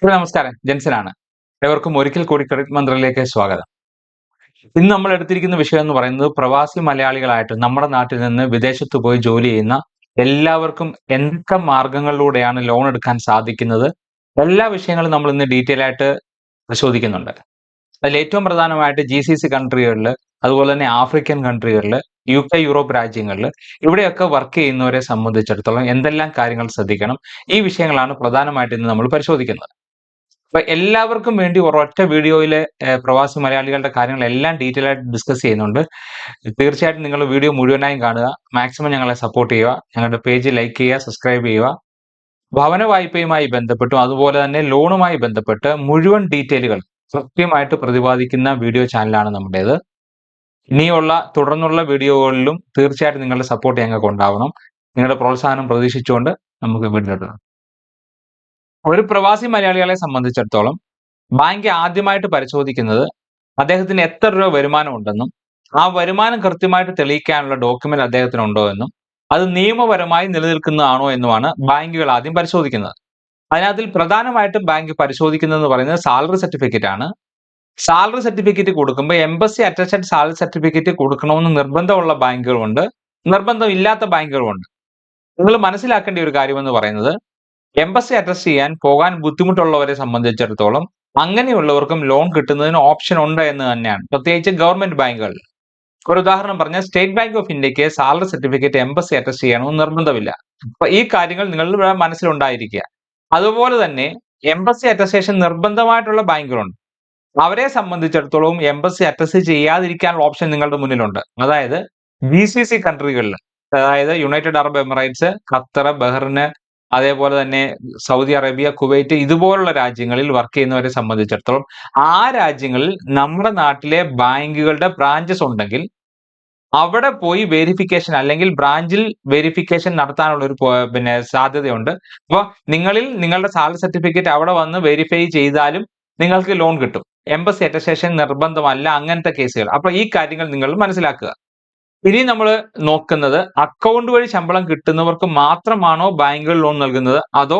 നമസ്കാരം. ജെൻസനാണ്. എല്ലാവർക്കും ഒരിക്കൽ കൂടി ക്രെഡിറ്റ് മന്ത്രിയിലേക്ക് സ്വാഗതം. ഇന്ന് നമ്മൾ എടുത്തിരിക്കുന്ന വിഷയം എന്ന് പറയുന്നത് പ്രവാസി മലയാളികളായിട്ട് നമ്മുടെ നാട്ടിൽ നിന്ന് വിദേശത്ത് പോയി ജോലി ചെയ്യുന്ന എല്ലാവർക്കും എന്തൊക്കെ മാർഗങ്ങളിലൂടെയാണ് ലോൺ എടുക്കാൻ സാധിക്കുന്നത്? എല്ലാ വിഷയങ്ങളും നമ്മൾ ഇന്ന് ഡീറ്റെയിൽ ആയിട്ട് പരിശോധിക്കുന്നുണ്ട്. അതിൽ ഏറ്റവും പ്രധാനമായിട്ട് ജി സി സി കൺട്രികളിൽ അതുപോലെ തന്നെ ആഫ്രിക്കൻ കൺട്രികളിൽ യു കെ യൂറോപ്പ് രാജ്യങ്ങളിൽ ഇവിടെയൊക്കെ വർക്ക് ചെയ്യുന്നവരെ സംബന്ധിച്ചിടത്തോളം എന്തെല്ലാം കാര്യങ്ങൾ ശ്രദ്ധിക്കണം? ഈ വിഷയങ്ങളാണ് പ്രധാനമായിട്ട് ഇന്ന് നമ്മൾ പരിശോധിക്കുന്നത്. അപ്പൊ എല്ലാവർക്കും വേണ്ടി ഒരൊറ്റ വീഡിയോയിലെ പ്രവാസി മലയാളികളുടെ കാര്യങ്ങളെല്ലാം ഡീറ്റെയിൽ ആയിട്ട് ഡിസ്കസ് ചെയ്യുന്നുണ്ട്. തീർച്ചയായിട്ടും നിങ്ങൾ വീഡിയോ മുഴുവനായും കാണുക. മാക്സിമം ഞങ്ങളെ സപ്പോർട്ട് ചെയ്യുക. ഞങ്ങളുടെ പേജ് ലൈക്ക് ചെയ്യുക സബ്സ്ക്രൈബ് ചെയ്യുക. ഭവന വായ്പയുമായി ബന്ധപ്പെട്ടും അതുപോലെ തന്നെ ലോണുമായി ബന്ധപ്പെട്ട് മുഴുവൻ ഡീറ്റെയിലുകൾ കൃത്യമായിട്ട് പ്രതിപാദിക്കുന്ന വീഡിയോ ചാനലാണ് നമ്മുടേത്. ഇനിയുള്ള തുടർന്നുള്ള വീഡിയോകളിലും തീർച്ചയായിട്ടും നിങ്ങളുടെ സപ്പോർട്ട് ഞങ്ങൾക്ക് ഉണ്ടാവണം. നിങ്ങളുടെ പ്രോത്സാഹനം പ്രതീക്ഷിച്ചുകൊണ്ട് നമുക്ക് എടുക്കാം ഒരു പ്രവാസി മലയാളികളെ സംബന്ധിച്ചിടത്തോളം ബാങ്ക് ആദ്യമായിട്ട് പരിശോധിക്കുന്നത് അദ്ദേഹത്തിന് എത്ര രൂപ വരുമാനം ഉണ്ടെന്നും ആ വരുമാനം കൃത്യമായിട്ട് തെളിയിക്കാനുള്ള ഡോക്യുമെന്റ് അദ്ദേഹത്തിന് ഉണ്ടോ എന്നും അത് നിയമപരമായി നിലനിൽക്കുന്നതാണോ എന്നുമാണ് ബാങ്കുകൾ ആദ്യം പരിശോധിക്കുന്നത്. അതിനകത്തിൽ പ്രധാനമായിട്ടും ബാങ്ക് പരിശോധിക്കുന്നതെന്ന് പറയുന്നത് സാലറി സർട്ടിഫിക്കറ്റ് ആണ്. സാലറി സർട്ടിഫിക്കറ്റ് കൊടുക്കുമ്പോൾ എംബസി അറ്റസ്റ്റഡ് സാലറി സർട്ടിഫിക്കറ്റ് കൊടുക്കണമെന്ന് നിർബന്ധമുള്ള ബാങ്കുകളുണ്ട് നിർബന്ധമില്ലാത്ത ബാങ്കുകളുണ്ട്. നിങ്ങൾ മനസ്സിലാക്കേണ്ട ഒരു കാര്യമെന്ന് പറയുന്നത് എംബസി അഡ്രസ് ചെയ്യാൻ പോകാൻ ബുദ്ധിമുട്ടുള്ളവരെ സംബന്ധിച്ചിടത്തോളം അങ്ങനെയുള്ളവർക്കും ലോൺ കിട്ടുന്നതിന് ഓപ്ഷൻ ഉണ്ട് എന്ന് തന്നെയാണ്. പ്രത്യേകിച്ച് ഗവൺമെന്റ് ബാങ്കുകൾ. ഒരു ഉദാഹരണം പറഞ്ഞാൽ സ്റ്റേറ്റ് ബാങ്ക് ഓഫ് ഇന്ത്യയ്ക്ക് സാലറി സർട്ടിഫിക്കറ്റ് എംബസി അറ്റസ്റ്റ് ചെയ്യണമെന്ന് നിർബന്ധമില്ല. അപ്പൊ ഈ കാര്യങ്ങൾ നിങ്ങളുടെ മനസ്സിലുണ്ടായിരിക്കുക. അതുപോലെ തന്നെ എംബസി അറ്റസ്റ്റേഷൻ നിർബന്ധമായിട്ടുള്ള ബാങ്കുകളുണ്ട്. അവരെ സംബന്ധിച്ചിടത്തോളം എംബസി അറ്റസ്റ്റ് ചെയ്യാതിരിക്കാനുള്ള ഓപ്ഷൻ നിങ്ങളുടെ മുന്നിലുണ്ട്. അതായത് ജി സി സി കൺട്രികളിൽ അതായത് United Arab Emirates Qatar Bahrain അതേപോലെ തന്നെ സൗദി അറേബ്യ കുവൈറ്റ് ഇതുപോലുള്ള രാജ്യങ്ങളിൽ വർക്ക് ചെയ്യുന്നവരെ സംബന്ധിച്ചിടത്തോളം ആ രാജ്യങ്ങളിൽ നമ്മുടെ നാട്ടിലെ ബാങ്കുകളുടെ ബ്രാഞ്ചസ് ഉണ്ടെങ്കിൽ അവിടെ പോയി വെരിഫിക്കേഷൻ അല്ലെങ്കിൽ ബ്രാഞ്ചിൽ വെരിഫിക്കേഷൻ നടത്താനുള്ള ഒരു പിന്നെ സാധ്യതയുണ്ട്. അപ്പോൾ നിങ്ങളിൽ നിങ്ങളുടെ സാലറി സർട്ടിഫിക്കറ്റ് അവിടെ വന്ന് വെരിഫൈ ചെയ്താലും നിങ്ങൾക്ക് ലോൺ കിട്ടും. എംബസി അറ്റസ്റ്റേഷൻ നിർബന്ധമല്ല അങ്ങനത്തെ കേസുകൾ അപ്പൊ ഈ കാര്യങ്ങൾ നിങ്ങൾ മനസ്സിലാക്കുക. ഇനി നമ്മൾ നോക്കുന്നത് അക്കൗണ്ട് വഴി ശമ്പളം കിട്ടുന്നവർക്ക് മാത്രമാണോ ബാങ്കുകൾ ലോൺ നൽകുന്നത്? അതോ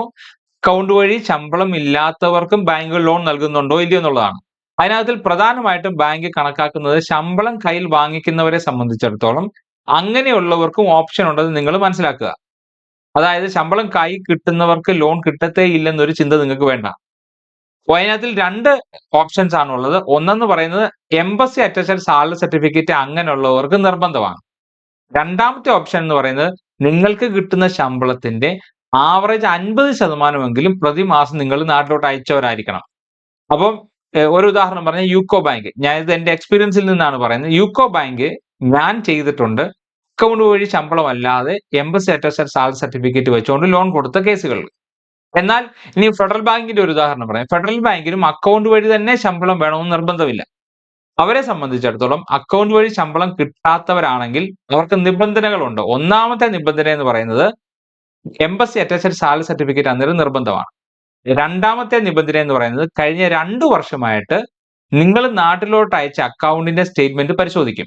അക്കൗണ്ട് വഴി ശമ്പളം ഇല്ലാത്തവർക്കും ബാങ്കുകൾ ലോൺ നൽകുന്നുണ്ടോ ഇല്ലയോ എന്നുള്ളതാണ്. അതിനകത്തിൽ പ്രധാനമായിട്ടും ബാങ്ക് കണക്കാക്കുന്നത് ശമ്പളം കയ്യിൽ വാങ്ങിക്കുന്നവരെ സംബന്ധിച്ചിടത്തോളം അങ്ങനെയുള്ളവർക്കും ഓപ്ഷൻ ഉണ്ടെന്ന് നിങ്ങൾ മനസ്സിലാക്കുക. അതായത് ശമ്പളം കൈ കിട്ടുന്നവർക്ക് ലോൺ കിട്ടത്തേ ഇല്ലെന്നൊരു ചിന്ത നിങ്ങൾക്ക് വേണ്ട. അതിനകത്തിൽ രണ്ട് ഓപ്ഷൻസ് ആണുള്ളത്. ഒന്നെന്ന് പറയുന്നത് എംബസി അറ്റസ്റ്റഡ് സാലറി സർട്ടിഫിക്കറ്റ് അങ്ങനെയുള്ളവർക്ക് നിർബന്ധമാണ്. രണ്ടാമത്തെ ഓപ്ഷൻ എന്ന് പറയുന്നത് നിങ്ങൾക്ക് കിട്ടുന്ന ശമ്പളത്തിന്റെ ആവറേജ് അൻപത് ശതമാനമെങ്കിലും പ്രതിമാസം നിങ്ങൾ നാട്ടിലോട്ട് അയച്ചവരായിരിക്കണം. അപ്പം ഒരു ഉദാഹരണം പറഞ്ഞ യൂക്കോ ബാങ്ക്. ഞാൻ ഇത് എന്റെ എക്സ്പീരിയൻസിൽ നിന്നാണ് പറയുന്നത്. യൂക്കോ ബാങ്ക് ഞാൻ ചെയ്തിട്ടുണ്ട്. അക്കൗണ്ട് വഴി ശമ്പളം അല്ലാതെ എംബസി അറ്റസ്റ്റഡ് സാലറി സർട്ടിഫിക്കറ്റ് വെച്ചുകൊണ്ട് ലോൺ കൊടുത്ത കേസുകൾ എന്നാൽ ഇനി ഫെഡറൽ ബാങ്കിന്റെ ഒരു ഉദാഹരണം പറയാം. ഫെഡറൽ ബാങ്കിനും അക്കൗണ്ട് വഴി തന്നെ ശമ്പളം വേണമെന്ന് നിർബന്ധമില്ല. അവരെ സംബന്ധിച്ചിടത്തോളം അക്കൗണ്ട് വഴി ശമ്പളം കിട്ടാത്തവരാണെങ്കിൽ അവർക്ക് നിബന്ധനകളുണ്ട്. ഒന്നാമത്തെ നിബന്ധന എന്ന് പറയുന്നത് എംബസി അറ്റാച്ച്ഡ് സാലറി സർട്ടിഫിക്കറ്റ് അന്നേരം നിർബന്ധമാണ്. രണ്ടാമത്തെ നിബന്ധന എന്ന് പറയുന്നത് കഴിഞ്ഞ രണ്ടു വർഷമായിട്ട് നിങ്ങൾ നാട്ടിലോട്ട് അയച്ച അക്കൗണ്ടിന്റെ സ്റ്റേറ്റ്മെന്റ് പരിശോധിക്കും.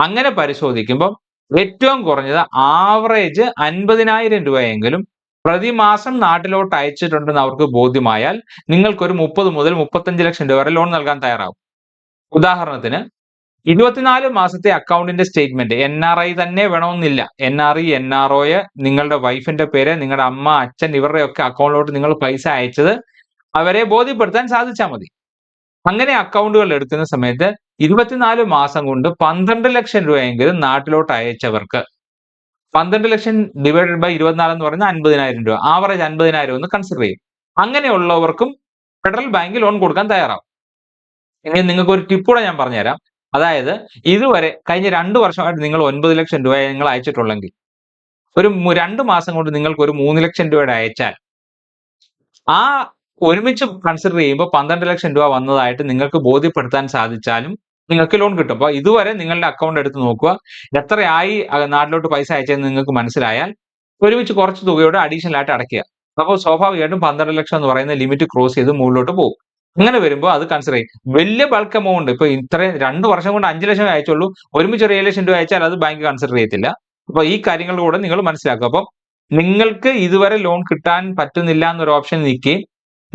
അങ്ങനെ പരിശോധിക്കുമ്പോൾ ഏറ്റവും കുറഞ്ഞത് ആവറേജ് അൻപതിനായിരം രൂപയെങ്കിലും പ്രതിമാസം നാട്ടിലോട്ട് അയച്ചിട്ടുണ്ടെന്ന് അവർക്ക് ബോധ്യമായാൽ നിങ്ങൾക്കൊരു മുപ്പത് മുതൽ മുപ്പത്തഞ്ച് ലക്ഷം രൂപ വരെ ലോൺ നൽകാൻ തയ്യാറാവും. ഉദാഹരണത്തിന് ഇരുപത്തിനാല് മാസത്തെ അക്കൗണ്ടിന്റെ സ്റ്റേറ്റ്മെന്റ് എൻ ആർ ഐ തന്നെ വേണമെന്നില്ല. N R I N R ഒയെ നിങ്ങളുടെ വൈഫിന്റെ പേര് നിങ്ങളുടെ അമ്മ അച്ഛൻ ഇവരുടെ ഒക്കെ അക്കൗണ്ടിലോട്ട് നിങ്ങൾ പൈസ അയച്ചത് അവരെ ബോധ്യപ്പെടുത്താൻ സാധിച്ചാൽ മതി. അങ്ങനെ അക്കൗണ്ടുകൾ എടുക്കുന്ന സമയത്ത് ഇരുപത്തിനാല് മാസം കൊണ്ട് പന്ത്രണ്ട് ലക്ഷം രൂപയെങ്കിലും നാട്ടിലോട്ട് അയച്ചവർക്ക് പന്ത്രണ്ട് ലക്ഷം ഡിവൈഡഡ് ബൈ ഇരുപത്തിനാല് എന്ന് പറഞ്ഞാൽ അൻപതിനായിരം രൂപ. ആവറേജ് അൻപതിനായിരം എന്ന് കൺസിഡർ ചെയ്യും. അങ്ങനെയുള്ളവർക്കും ഫെഡറൽ ബാങ്ക് ലോൺ കൊടുക്കാൻ തയ്യാറാവും. ഇനി നിങ്ങൾക്ക് ഒരു ടിപ്പ് കൂടെ ഞാൻ പറഞ്ഞുതരാം. അതായത് ഇതുവരെ കഴിഞ്ഞ രണ്ട് വർഷമായിട്ട് നിങ്ങൾ ഒൻപത് ലക്ഷം രൂപ നിങ്ങൾ അയച്ചിട്ടുള്ളെങ്കിൽ ഒരു രണ്ട് മാസം കൊണ്ട് നിങ്ങൾക്ക് ഒരു മൂന്ന് ലക്ഷം രൂപയുടെ അയച്ചാൽ ആ ഒരുമിച്ച് കൺസിഡർ ചെയ്യുമ്പോൾ പന്ത്രണ്ട് ലക്ഷം രൂപ വന്നതായിട്ട് നിങ്ങൾക്ക് ബോധ്യപ്പെടുത്താൻ സാധിച്ചാലും നിങ്ങൾക്ക് ലോൺ കിട്ടും. അപ്പൊ ഇതുവരെ നിങ്ങളുടെ അക്കൗണ്ട് എടുത്ത് നോക്കുക. എത്രയായി നാട്ടിലോട്ട് പൈസ അയച്ചതെന്ന് നിങ്ങൾക്ക് മനസ്സിലായാൽ ഒരുമിച്ച് കുറച്ച് തുകയോട് അഡീഷണൽ ആയിട്ട് അടയ്ക്കുക. അപ്പോൾ സ്വാഭാവികമായിട്ടും പന്ത്രണ്ട് ലക്ഷം എന്ന് പറയുന്ന ലിമിറ്റ് ക്രോസ് ചെയ്ത് മുകളിലോട്ട് പോകും. അങ്ങനെ വരുമ്പോൾ അത് കൺസിഡർ ചെയ്യും. വലിയ ബൾക്ക് എമൗണ്ട് ഇപ്പൊ ഇത്രയും രണ്ട് വർഷം കൊണ്ട് അഞ്ച് ലക്ഷം അയച്ചുള്ളൂ. ഒരുമിച്ച് ഒരു ഏഴ് ലക്ഷം രൂപ അയച്ചാൽ അത് ബാങ്ക് കൺസിഡർ ചെയ്യത്തില്ല. അപ്പൊ ഈ കാര്യങ്ങളിലൂടെ നിങ്ങൾ മനസ്സിലാക്കുക. അപ്പം നിങ്ങൾക്ക് ഇതുവരെ ലോൺ കിട്ടാൻ പറ്റുന്നില്ല എന്നൊരു ഓപ്ഷൻ നിൽക്കുകയും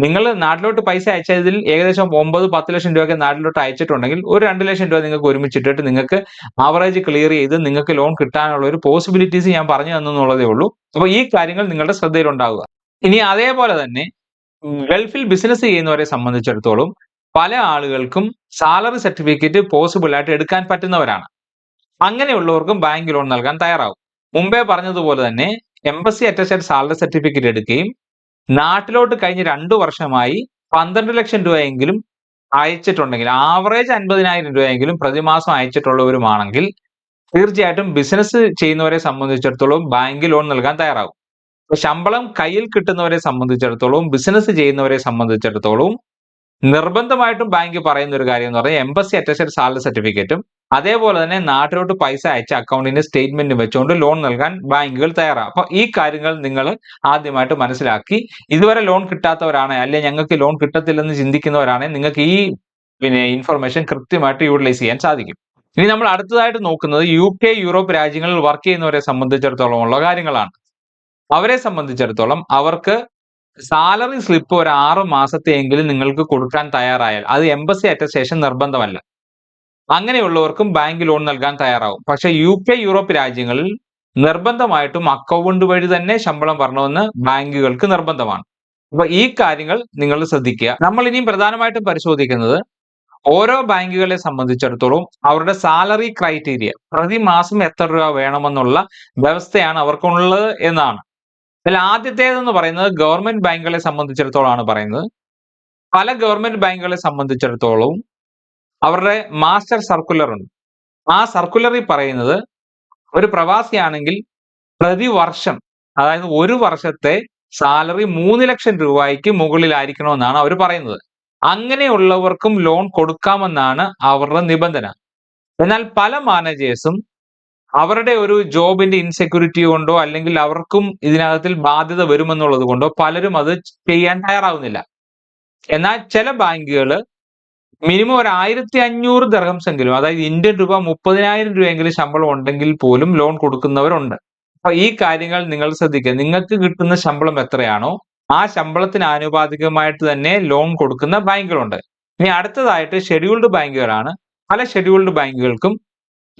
നിങ്ങൾ നാട്ടിലോട്ട് പൈസ അയച്ചതിൽ ഏകദേശം ഒമ്പത് പത്ത് ലക്ഷം രൂപയൊക്കെ നാട്ടിലോട്ട് അയച്ചിട്ടുണ്ടെങ്കിൽ ഒരു രണ്ട് ലക്ഷം രൂപ നിങ്ങൾക്ക് ഒരുമിച്ചിട്ടിട്ട് നിങ്ങൾക്ക് ആവറേജ് ക്ലിയർ ചെയ്ത് നിങ്ങൾക്ക് ലോൺ കിട്ടാനുള്ള ഒരു പോസിബിലിറ്റീസ് ഞാൻ പറഞ്ഞു തന്നുള്ളതേ ഉള്ളൂ. അപ്പൊ ഈ കാര്യങ്ങൾ നിങ്ങളുടെ ശ്രദ്ധയിൽ ഉണ്ടാവുക ഇനി അതേപോലെ തന്നെ ഗൾഫിൽ ബിസിനസ് ചെയ്യുന്നവരെ സംബന്ധിച്ചിടത്തോളം പല ആളുകൾക്കും സാലറി സർട്ടിഫിക്കറ്റ് പോസിബിൾ ആയിട്ട് എടുക്കാൻ പറ്റുന്നവരാണ്. അങ്ങനെയുള്ളവർക്കും ബാങ്ക് ലോൺ നൽകാൻ തയ്യാറാവും. മുമ്പേ പറഞ്ഞതുപോലെ തന്നെ എംബസി അറ്റസ്റ്റഡ് സാലറി സർട്ടിഫിക്കറ്റ് എടുക്കുകയും നാട്ടിലോട്ട് കഴിഞ്ഞ രണ്ടു വർഷമായി പന്ത്രണ്ട് ലക്ഷം രൂപയെങ്കിലും അയച്ചിട്ടുണ്ടെങ്കിൽ ആവറേജ് അൻപതിനായിരം രൂപയെങ്കിലും പ്രതിമാസം അയച്ചിട്ടുള്ളവരുമാണെങ്കിൽ തീർച്ചയായിട്ടും ബിസിനസ് ചെയ്യുന്നവരെ സംബന്ധിച്ചിടത്തോളം ബാങ്ക് ലോൺ നൽകാൻ തയ്യാറാകും ശമ്പളം കയ്യിൽ കിട്ടുന്നവരെ സംബന്ധിച്ചിടത്തോളം ബിസിനസ് ചെയ്യുന്നവരെ സംബന്ധിച്ചിടത്തോളം നിർബന്ധമായിട്ടും ബാങ്ക് പറയുന്ന ഒരു കാര്യം എന്ന് പറഞ്ഞാൽ എംബസി അറ്റസ്റ്റഡ് സാലറി സർട്ടിഫിക്കറ്റും അതേപോലെ തന്നെ നാട്ടിലോട്ട് പൈസ അയച്ച അക്കൗണ്ടിന്റെ സ്റ്റേറ്റ്മെന്റ് വെച്ചുകൊണ്ട് ലോൺ നൽകാൻ ബാങ്കുകൾ തയ്യാറാണ് അപ്പൊ ഈ കാര്യങ്ങൾ നിങ്ങൾ ആദ്യമായിട്ട് മനസ്സിലാക്കി. ഇതുവരെ ലോൺ കിട്ടാത്തവരാണ് അല്ലെ ഞങ്ങൾക്ക് ലോൺ കിട്ടത്തില്ലെന്ന് ചിന്തിക്കുന്നവരാണ് നിങ്ങൾക്ക് ഈ പിന്നെ ഇൻഫർമേഷൻ കൃത്യമായിട്ട് യൂട്ടിലൈസ് ചെയ്യാൻ സാധിക്കും. ഇനി നമ്മൾ അടുത്തതായിട്ട് നോക്കുന്നത് യു കെ യൂറോപ്പ് രാജ്യങ്ങളിൽ വർക്ക് ചെയ്യുന്നവരെ സംബന്ധിച്ചിടത്തോളം ഉള്ള കാര്യങ്ങളാണ്. അവരെ സംബന്ധിച്ചിടത്തോളം അവർക്ക് സാലറി സ്ലിപ്പ് ഒരു ആറ് മാസത്തെയെങ്കിലും നിങ്ങൾക്ക് കൊടുക്കാൻ തയ്യാറായാൽ അത് എംബസി അറ്റസ്റ്റേഷൻ നിർബന്ധമല്ല. അങ്ങനെയുള്ളവർക്കും ബാങ്ക് ലോൺ നൽകാൻ തയ്യാറാവും. പക്ഷേ യു കെ യൂറോപ്പ് രാജ്യങ്ങളിൽ നിർബന്ധമായിട്ടും അക്കൗണ്ട് വഴി തന്നെ ശമ്പളം വരണമെന്ന് ബാങ്കുകൾക്ക് നിർബന്ധമാണ്. അപ്പൊ ഈ കാര്യങ്ങൾ നിങ്ങൾ ശ്രദ്ധിക്കുക. നമ്മൾ ഇനിയും പ്രധാനമായിട്ടും പരിശോധിക്കുന്നത് ഓരോ ബാങ്കുകളെ സംബന്ധിച്ചിടത്തോളം അവരുടെ സാലറി ക്രൈറ്റീരിയ പ്രതിമാസം എത്ര രൂപ വേണമെന്നുള്ള വ്യവസ്ഥയാണ് അവർക്കുള്ളത് എന്നാണ്. അതിൽ ആദ്യത്തേതെന്ന് പറയുന്നത് ഗവൺമെന്റ് ബാങ്കുകളെ സംബന്ധിച്ചിടത്തോളമാണ് പറയുന്നത്. പല ഗവൺമെന്റ് ബാങ്കുകളെ സംബന്ധിച്ചിടത്തോളം അവരുടെ മാസ്റ്റർ സർക്കുലർ ഉണ്ട്. ആ സർക്കുലറിൽ പറയുന്നത് ഒരു പ്രവാസിയാണെങ്കിൽ പ്രതിവർഷം അതായത് ഒരു വർഷത്തെ സാലറി മൂന്ന് ലക്ഷം രൂപയ്ക്ക് മുകളിലായിരിക്കണമെന്നാണ് അവർ പറയുന്നത്. അങ്ങനെയുള്ളവർക്കും ലോൺ കൊടുക്കാമെന്നാണ് അവരുടെ നിബന്ധന. എന്നാൽ പല മാനേജേഴ്സും അവരുടെ ഒരു ജോബിന്റെ ഇൻസെക്യൂരിറ്റി കൊണ്ടോ അല്ലെങ്കിൽ അവർക്കും ഇതിനകത്തിൽ ബാധ്യത വരുമെന്നുള്ളത് കൊണ്ടോ പലരും അത് ചെയ്യാൻ തയ്യാറാവുന്നില്ല. എന്നാൽ ചില ബാങ്കുകൾ മിനിമം ഒരു ആയിരത്തി അഞ്ഞൂറ് ദർഹംസ് എങ്കിലും അതായത് ഇന്ത്യൻ രൂപ മുപ്പതിനായിരം രൂപയെങ്കിലും ശമ്പളം ഉണ്ടെങ്കിൽ പോലും ലോൺ കൊടുക്കുന്നവരുണ്ട്. അപ്പൊ ഈ കാര്യങ്ങൾ നിങ്ങൾ ശ്രദ്ധിക്കുക. നിങ്ങൾക്ക് കിട്ടുന്ന ശമ്പളം എത്രയാണോ ആ ശമ്പളത്തിന് ആനുപാതികമായിട്ട് തന്നെ ലോൺ കൊടുക്കുന്ന ബാങ്കുകളുണ്ട്. ഇനി അടുത്തതായിട്ട് ഷെഡ്യൂൾഡ് ബാങ്കുകളാണ്. പല ഷെഡ്യൂൾഡ് ബാങ്കുകൾക്കും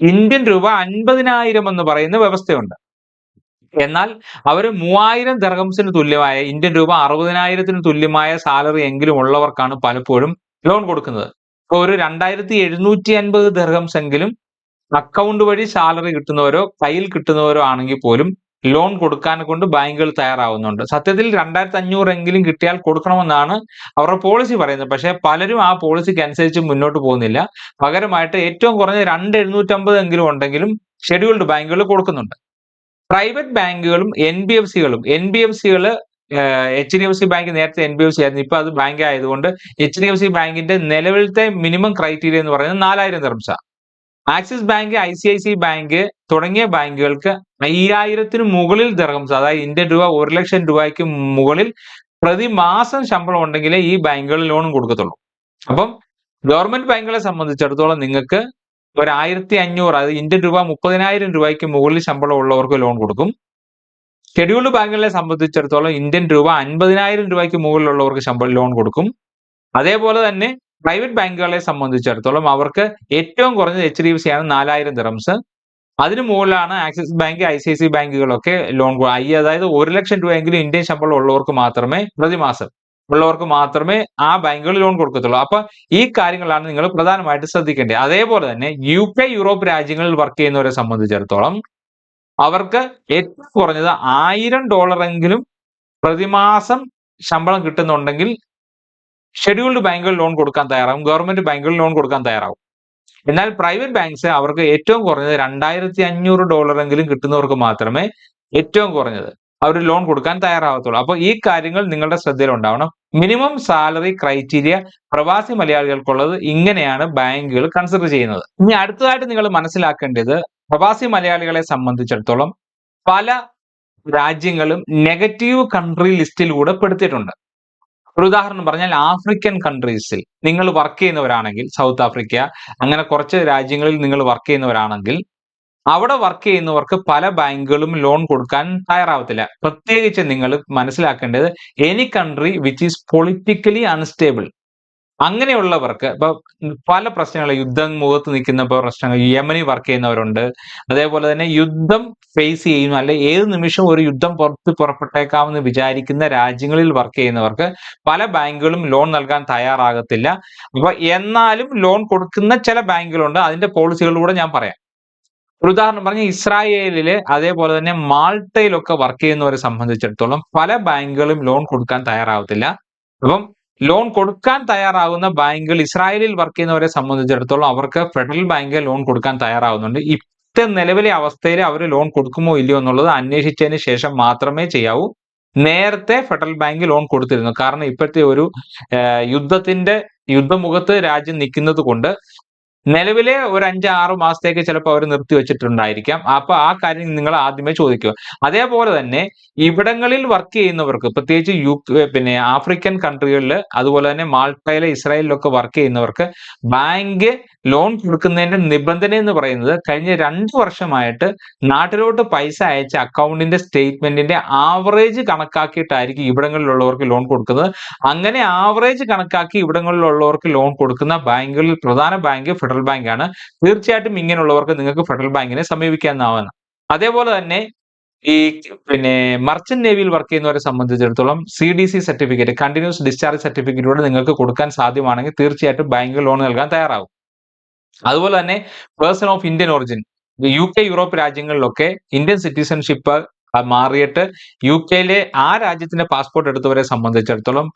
ഇന്ത്യൻ രൂപ അൻപതിനായിരം എന്ന് പറയുന്ന വ്യവസ്ഥയുണ്ട്. എന്നാൽ അവർ മൂവായിരം ദർഹംസിന് തുല്യമായ ഇന്ത്യൻ രൂപ അറുപതിനായിരത്തിന് തുല്യമായ സാലറി എങ്കിലും ഉള്ളവർക്കാണ് പലപ്പോഴും ലോൺ കൊടുക്കുന്നത്. ഇപ്പൊ ഒരു രണ്ടായിരത്തി എഴുന്നൂറ്റി അൻപത് ദർഹംസ് എങ്കിലും അക്കൗണ്ട് വഴി സാലറി കിട്ടുന്നവരോ കയ്യിൽ കിട്ടുന്നവരോ ആണെങ്കിൽ പോലും ലോൺ കൊടുക്കാൻ കൊണ്ട് ബാങ്കുകൾ തയ്യാറാവുന്നുണ്ട്. സത്യത്തിൽ രണ്ടായിരത്തി അഞ്ഞൂറ് എങ്കിലും കിട്ടിയാൽ കൊടുക്കണമെന്നാണ് അവരുടെ പോളിസി പറയുന്നത്. പക്ഷേ പലരും ആ പോളിസിക്ക് അനുസരിച്ച് മുന്നോട്ട് പോകുന്നില്ല. പകരമായിട്ട് ഏറ്റവും കുറഞ്ഞ രണ്ട് എഴുന്നൂറ്റമ്പത് എങ്കിലും ഉണ്ടെങ്കിലും ഷെഡ്യൂൾഡ് ബാങ്കുകൾ കൊടുക്കുന്നുണ്ട്. പ്രൈവറ്റ് ബാങ്കുകളും എൻ ബി എഫ് സികളും N B F സികൾ H D F C bank നേരത്തെ എൻ ബി എഫ് സി ആയിരുന്നു. ഇപ്പൊ അത് ബാങ്ക് ആയതുകൊണ്ട് എച്ച് ഡി എഫ് സി ബാങ്കിന്റെ നിലവിലത്തെ മിനിമം ക്രൈറ്റീരിയ എന്ന് പറയുന്നത് നാലായിരം dirhams Axis bank I C I C bank തുടങ്ങിയ ബാങ്കുകൾക്ക് അയ്യായിരത്തിന് മുകളിൽ ദിർഹംസ് അതായത് ഇന്ത്യൻ രൂപ ഒരു ലക്ഷം രൂപയ്ക്ക് മുകളിൽ പ്രതിമാസം ശമ്പളം ഉണ്ടെങ്കിലേ ഈ ബാങ്കുകളിൽ ലോണും കൊടുക്കത്തുള്ളൂ. അപ്പം ഗവൺമെന്റ് ബാങ്കുകളെ സംബന്ധിച്ചിടത്തോളം നിങ്ങൾക്ക് ഒരു ആയിരത്തി അഞ്ഞൂറ് അതായത് ഇന്ത്യൻ രൂപ മുപ്പതിനായിരം രൂപയ്ക്ക് മുകളിൽ ശമ്പളം ഉള്ളവർക്ക് ലോൺ കൊടുക്കും. ഷെഡ്യൂൾഡ് ബാങ്കുകളെ സംബന്ധിച്ചിടത്തോളം ഇന്ത്യൻ രൂപ അൻപതിനായിരം രൂപയ്ക്ക് മുകളിലുള്ളവർക്ക് ശമ്പളം ലോൺ കൊടുക്കും. അതേപോലെ തന്നെ പ്രൈവറ്റ് ബാങ്കുകളെ സംബന്ധിച്ചിടത്തോളം അവർക്ക് ഏറ്റവും കുറഞ്ഞത് എച്ച് ഡി എഫ് സി ആണ് നാലായിരം ദിറംസ് അതിനു മുകളിലാണ് Axis bank I C I C ബാങ്കുകളൊക്കെ loan I അതായത് ഒരു ലക്ഷം രൂപയെങ്കിലും ഇന്ത്യൻ ശമ്പളം ഉള്ളവർക്ക് മാത്രമേ പ്രതിമാസം ഉള്ളവർക്ക് മാത്രമേ ആ ബാങ്കുകൾ ലോൺ കൊടുക്കത്തുള്ളൂ. അപ്പൊ ഈ കാര്യങ്ങളാണ് നിങ്ങൾ പ്രധാനമായിട്ട് ശ്രദ്ധിക്കേണ്ടത്. അതേപോലെ തന്നെ യു കെ യൂറോപ്പ് രാജ്യങ്ങളിൽ വർക്ക് ചെയ്യുന്നവരെ സംബന്ധിച്ചിടത്തോളം അവർക്ക് ഏറ്റവും കുറഞ്ഞത് ആയിരം ഡോളർ എങ്കിലും പ്രതിമാസം ശമ്പളം കിട്ടുന്നുണ്ടെങ്കിൽ ഷെഡ്യൂൾഡ് ബാങ്കുകൾ ലോൺ കൊടുക്കാൻ തയ്യാറാവും. ഗവൺമെന്റ് ബാങ്കുകൾ ലോൺ കൊടുക്കാൻ തയ്യാറാവും. എന്നാൽ പ്രൈവറ്റ് ബാങ്ക്സ് അവർക്ക് ഏറ്റവും കുറഞ്ഞത് രണ്ടായിരത്തി അഞ്ഞൂറ് ഡോളർ എങ്കിലും കിട്ടുന്നവർക്ക് മാത്രമേ ഏറ്റവും കുറഞ്ഞത് അവർ ലോൺ കൊടുക്കാൻ തയ്യാറാവത്തുള്ളൂ. അപ്പോൾ ഈ കാര്യങ്ങൾ നിങ്ങളുടെ ശ്രദ്ധയിൽ ഉണ്ടാവണം മിനിമം സാലറി ക്രൈറ്റീരിയ പ്രവാസി മലയാളികൾക്കുള്ളത് ഇങ്ങനെയാണ് ബാങ്കുകൾ കൺസിഡർ ചെയ്യുന്നത്. ഇനി അടുത്തതായിട്ട് നിങ്ങൾ മനസ്സിലാക്കേണ്ടത് പ്രവാസി മലയാളികളെ സംബന്ധിച്ചിടത്തോളം പല രാജ്യങ്ങളും നെഗറ്റീവ് കൺട്രി ലിസ്റ്റിൽ പെടുത്തിയിട്ടുണ്ട്. ഒരു ഉദാഹരണം പറഞ്ഞാൽ ആഫ്രിക്കൻ കൺട്രീസിൽ നിങ്ങൾ വർക്ക് ചെയ്യുന്നവരാണെങ്കിൽ സൗത്ത് ആഫ്രിക്ക അങ്ങനെ കുറച്ച് രാജ്യങ്ങളിൽ നിങ്ങൾ വർക്ക് ചെയ്യുന്നവരാണെങ്കിൽ അവിടെ വർക്ക് ചെയ്യുന്നവർക്ക് പല ബാങ്കുകളും ലോൺ കൊടുക്കാൻ തയ്യാറാവത്തില്ല. പ്രത്യേകിച്ച് നിങ്ങൾ മനസ്സിലാക്കേണ്ടത് any country which is politically unstable അങ്ങനെയുള്ളവർക്ക് ഇപ്പൊ പല പ്രശ്നങ്ങൾ യുദ്ധം മുഖത്ത് നിൽക്കുന്ന പ്രശ്നങ്ങൾ യമനി വർക്ക് ചെയ്യുന്നവരുണ്ട്. അതേപോലെ തന്നെ യുദ്ധം ഫേസ് ചെയ്യുന്ന അല്ലെ ഏത് നിമിഷവും ഒരു യുദ്ധം പുറത്ത് പുറപ്പെട്ടേക്കാമെന്ന് വിചാരിക്കുന്ന രാജ്യങ്ങളിൽ വർക്ക് ചെയ്യുന്നവർക്ക് പല ബാങ്കുകളും ലോൺ നൽകാൻ തയ്യാറാകത്തില്ല. അപ്പൊ എന്നാലും ലോൺ കൊടുക്കുന്ന ചില ബാങ്കുകളുണ്ട്. അതിന്റെ പോളിസികളിലൂടെ ഞാൻ പറയാം. ഒരു ഉദാഹരണം പറഞ്ഞ ഇസ്രായേലിൽ അതേപോലെ തന്നെ മാൾട്ടയിലൊക്കെ വർക്ക് ചെയ്യുന്നവരെ സംബന്ധിച്ചിടത്തോളം പല ബാങ്കുകളും ലോൺ കൊടുക്കാൻ തയ്യാറാവത്തില്ല അപ്പം ലോൺ കൊടുക്കാൻ തയ്യാറാകുന്ന ബാങ്കുകൾ ഇസ്രായേലിൽ വർക്ക് ചെയ്യുന്നവരെ സംബന്ധിച്ചിടത്തോളം അവർക്ക് ഫെഡറൽ ബാങ്ക് ലോൺ കൊടുക്കാൻ തയ്യാറാവുന്നുണ്ട്. ഇപ്പോഴത്തെ നിലവിലെ അവസ്ഥയിൽ അവർ ലോൺ കൊടുക്കുമോ ഇല്ലയോ എന്നുള്ളത് അന്വേഷിച്ചതിന് ശേഷം മാത്രമേ ചെയ്യാവൂ. നേരത്തെ ഫെഡറൽ ബാങ്ക് ലോൺ കൊടുത്തിരുന്നു. കാരണം ഇപ്പോഴത്തെ ഒരു യുദ്ധത്തിന്റെ യുദ്ധമുഖത്ത് രാജ്യം നിൽക്കുന്നത് കൊണ്ട് നിലവിലെ ഒരു അഞ്ച് ആറ് മാസത്തേക്ക് ചിലപ്പോൾ അവർ നിർത്തി വെച്ചിട്ടുണ്ടായിരിക്കാം. അപ്പൊ ആ കാര്യം നിങ്ങൾ ആദ്യമേ ചോദിക്കുക. അതേപോലെ തന്നെ ഇവിടങ്ങളിൽ വർക്ക് ചെയ്യുന്നവർക്ക് പ്രത്യേകിച്ച് യു പിന്നെ ആഫ്രിക്കൻ കൺട്രികളിൽ അതുപോലെ തന്നെ മാൾട്ടയിലെ ഇസ്രായേലിലൊക്കെ വർക്ക് ചെയ്യുന്നവർക്ക് ബാങ്ക് ലോൺ കൊടുക്കുന്നതിന്റെ നിബന്ധന എന്ന് പറയുന്നത് കഴിഞ്ഞ രണ്ടു വർഷമായിട്ട് നാട്ടിലോട്ട് പൈസ അയച്ച അക്കൗണ്ടിന്റെ സ്റ്റേറ്റ്മെന്റിന്റെ ആവറേജ് കണക്കാക്കിയിട്ടായിരിക്കും ഇവിടങ്ങളിലുള്ളവർക്ക് ലോൺ കൊടുക്കുന്നത്. അങ്ങനെ ആവറേജ് കണക്കാക്കി ഇവിടങ്ങളിലുള്ളവർക്ക് ലോൺ കൊടുക്കുന്ന ബാങ്കുകളിൽ പ്രധാന ബാങ്ക് ഫെഡറൽ ബാങ്ക് ബാങ്കാണ്. തീർച്ചയായിട്ടും ഇങ്ങനെയുള്ളവർക്ക് നിങ്ങൾക്ക് ഫെഡറൽ ബാങ്കിനെ സമീപിക്കാവുന്നതാണ്. അതേപോലെ തന്നെ ഈ പിന്നെ മർച്ചന്റ് നേവിയിൽ വർക്ക് ചെയ്യുന്നവരെ സംബന്ധിച്ചിടത്തോളം C D C certificate continuous discharge സർട്ടിഫിക്കറ്റിലൂടെ നിങ്ങൾക്ക് കൊടുക്കാൻ സാധ്യമാണെങ്കിൽ തീർച്ചയായിട്ടും ബാങ്ക് ലോൺ നൽകാൻ തയ്യാറാവും. അതുപോലെ തന്നെ person of Indian origin U K Europe രാജ്യങ്ങളിലൊക്കെ ഇന്ത്യൻ സിറ്റിസൺഷിപ്പ് മാറിയിട്ട് യു കെയിലെ ആ രാജ്യത്തിന്റെ പാസ്പോർട്ട് എടുത്തവരെ സംബന്ധിച്ചിടത്തോളം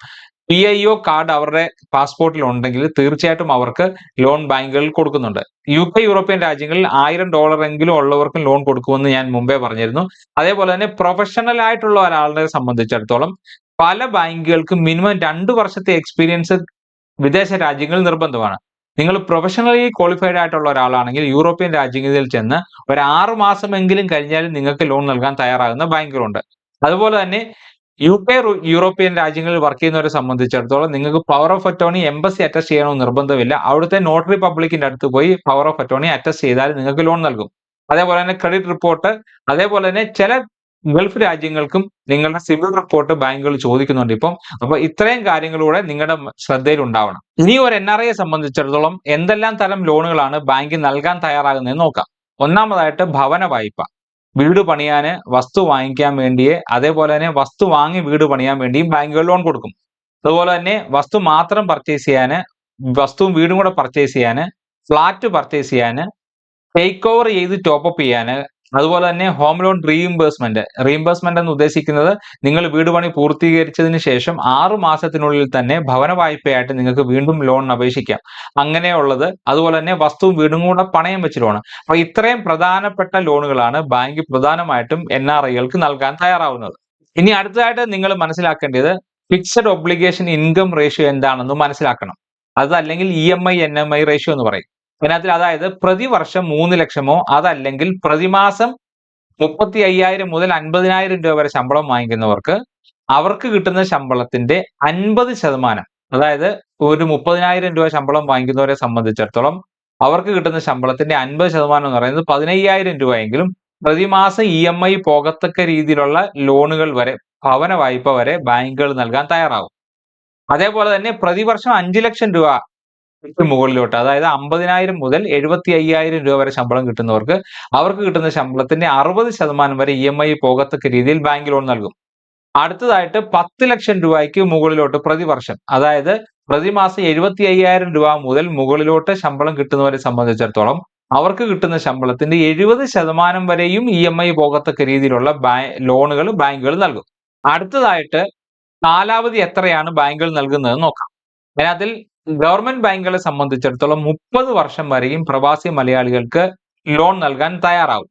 പി ഐ ഒ കാർഡ് അവരുടെ പാസ്പോർട്ടിൽ ഉണ്ടെങ്കിൽ തീർച്ചയായിട്ടും അവർക്ക് ലോൺ ബാങ്കുകളിൽ കൊടുക്കുന്നുണ്ട്. യു കെ യൂറോപ്യൻ രാജ്യങ്ങളിൽ ആയിരം ഡോളർ എങ്കിലും ഉള്ളവർക്കും ലോൺ കൊടുക്കുമെന്ന് ഞാൻ മുമ്പേ പറഞ്ഞിരുന്നു. അതേപോലെ തന്നെ പ്രൊഫഷണൽ ആയിട്ടുള്ള ഒരാളെ സംബന്ധിച്ചിടത്തോളം പല ബാങ്കുകൾക്കും മിനിമം രണ്ടു വർഷത്തെ എക്സ്പീരിയൻസ് വിദേശ രാജ്യങ്ങളിൽ നിർബന്ധമാണ്. നിങ്ങൾ പ്രൊഫഷണലി ക്വാളിഫൈഡ് ആയിട്ടുള്ള ഒരാളാണെങ്കിൽ യൂറോപ്യൻ രാജ്യങ്ങളിൽ ചെന്ന് ഒരു ആറ് മാസമെങ്കിലും കഴിഞ്ഞാലും നിങ്ങൾക്ക് ലോൺ നൽകാൻ തയ്യാറാകുന്ന ബാങ്കുകളുണ്ട് അതുപോലെ തന്നെ യു കെ യൂറോപ്യൻ രാജ്യങ്ങളിൽ വർക്ക് ചെയ്യുന്നവരെ സംബന്ധിച്ചിടത്തോളം നിങ്ങൾക്ക് power of attorney embassy attest ചെയ്യണമെന്ന് നിർബന്ധമില്ല. അവിടുത്തെ നോട്ടറി പബ്ലിക്കിന്റെ അടുത്ത് പോയി പവർ ഓഫ് അറ്റോണി അറ്റസ്റ്റ് ചെയ്താൽ നിങ്ങൾക്ക് ലോൺ നൽകും. അതേപോലെ തന്നെ ക്രെഡിറ്റ് റിപ്പോർട്ട് അതേപോലെ തന്നെ ചില ഗൾഫ് രാജ്യങ്ങൾക്കും നിങ്ങളുടെ സിവിൽ റിപ്പോർട്ട് ബാങ്കുകൾ ചോദിക്കുന്നുണ്ട്. ഇപ്പം അപ്പൊ ഇത്രയും കാര്യങ്ങളൂടെ നിങ്ങളുടെ ശ്രദ്ധയിൽ ഉണ്ടാവണം ഇനി ഒരു എൻ ആർ ഐയെ സംബന്ധിച്ചിടത്തോളം എന്തെല്ലാം തരം ലോണുകളാണ് ബാങ്ക് നൽകാൻ തയ്യാറാകുന്നത് നോക്കാം. ഒന്നാമതായിട്ട് ഭവന വായ്പ. വീട് പണിയാന് വസ്തു വാങ്ങിക്കാൻ വേണ്ടിയേ അതേപോലെ തന്നെ വസ്തു വാങ്ങി വീട് പണിയാൻ വേണ്ടിയും ബാങ്കുകൾ ലോൺ കൊടുക്കും. അതുപോലെ തന്നെ വസ്തു മാത്രം പർച്ചേസ് ചെയ്യാന് വസ്തുവും വീടും കൂടെ പർച്ചേസ് ചെയ്യാന് ഫ്ലാറ്റ് പർച്ചേസ് ചെയ്യാന് ടേക്ക് ഓവർ ചെയ്ത് ടോപ്പ് അപ്പ് ചെയ്യാന് അതുപോലെ തന്നെ ഹോം ലോൺ റീഇംബേഴ്സ്മെന്റ് റീഇംബേഴ്സ്മെന്റ് എന്ന് ഉദ്ദേശിക്കുന്നത് നിങ്ങൾ വീട് പണി പൂർത്തീകരിച്ചതിന് ശേഷം ആറു മാസത്തിനുള്ളിൽ തന്നെ ഭവന വായ്പയായിട്ട് നിങ്ങൾക്ക് വീണ്ടും ലോൺ അപേക്ഷിക്കാം. അങ്ങനെയുള്ളത് അതുപോലെ തന്നെ വസ്തുവും വീടും കൂടെ പണയം വെച്ച് ലോൺ അപ്പൊ ഇത്രയും പ്രധാനപ്പെട്ട ലോണുകളാണ് ബാങ്ക് പ്രധാനമായിട്ടും എൻ ആർ നൽകാൻ തയ്യാറാവുന്നത്. ഇനി അടുത്തതായിട്ട് നിങ്ങൾ മനസ്സിലാക്കേണ്ടത് ഫിക്സഡ് ഒബ്ലിഗേഷൻ ഇൻകം റേഷ്യോ എന്താണെന്ന് മനസ്സിലാക്കണം. അതല്ലെങ്കിൽ E M I N M I ratio എന്ന് പറയും. ഇതിനകത്തിൽ അതായത് പ്രതിവർഷം മൂന്ന് ലക്ഷമോ അതല്ലെങ്കിൽ പ്രതിമാസം മുപ്പത്തി അയ്യായിരം മുതൽ അൻപതിനായിരം രൂപ വരെ ശമ്പളം വാങ്ങിക്കുന്നവർക്ക് അവർക്ക് കിട്ടുന്ന ശമ്പളത്തിന്റെ അൻപത് ശതമാനം അതായത് ഒരു മുപ്പതിനായിരം രൂപ ശമ്പളം വാങ്ങിക്കുന്നവരെ സംബന്ധിച്ചിടത്തോളം അവർക്ക് കിട്ടുന്ന ശമ്പളത്തിന്റെ അൻപത് ശതമാനം എന്ന് പറയുന്നത് പതിനയ്യായിരം രൂപയെങ്കിലും പ്രതിമാസം ഇ എം ഐ പോകത്തക്ക രീതിയിലുള്ള ലോണുകൾ വരെ ഭവന വായ്പ വരെ ബാങ്കുകൾ നൽകാൻ തയ്യാറാവും. അതേപോലെ തന്നെ പ്രതിവർഷം അഞ്ചു ലക്ഷം രൂപ മുകളിലോട്ട്. അതായത് അമ്പതിനായിരം മുതൽ എഴുപത്തി അയ്യായിരം രൂപ വരെ ശമ്പളം കിട്ടുന്നവർക്ക് അവർക്ക് കിട്ടുന്ന ശമ്പളത്തിന്റെ അറുപത് ശതമാനം വരെ ഇ എം ഐ പോകത്തക്ക രീതിയിൽ ബാങ്ക് ലോൺ നൽകും. അടുത്തതായിട്ട് പത്ത് ലക്ഷം രൂപയ്ക്ക് മുകളിലോട്ട് പ്രതിവർഷം. അതായത് പ്രതിമാസം എഴുപത്തി അയ്യായിരം രൂപ മുതൽ മുകളിലോട്ട് ശമ്പളം കിട്ടുന്നവരെ സംബന്ധിച്ചിടത്തോളം അവർക്ക് കിട്ടുന്ന ശമ്പളത്തിന്റെ എഴുപത് ശതമാനം വരെയും ഇ എം ഐ പോകത്തക്ക രീതിയിലുള്ള ലോണുകൾ ബാങ്കുകൾ നൽകും. അടുത്തതായിട്ട് കാലാവധി എത്രയാണ് ബാങ്കുകൾ നൽകുന്നത് നോക്കാം. അതിനകത്തിൽ ഗവൺമെന്റ് ബാങ്കുകളെ സംബന്ധിച്ചിടത്തോളം മുപ്പത് വർഷം വരെയും പ്രവാസി മലയാളികൾക്ക് ലോൺ നൽകാൻ തയ്യാറാവും.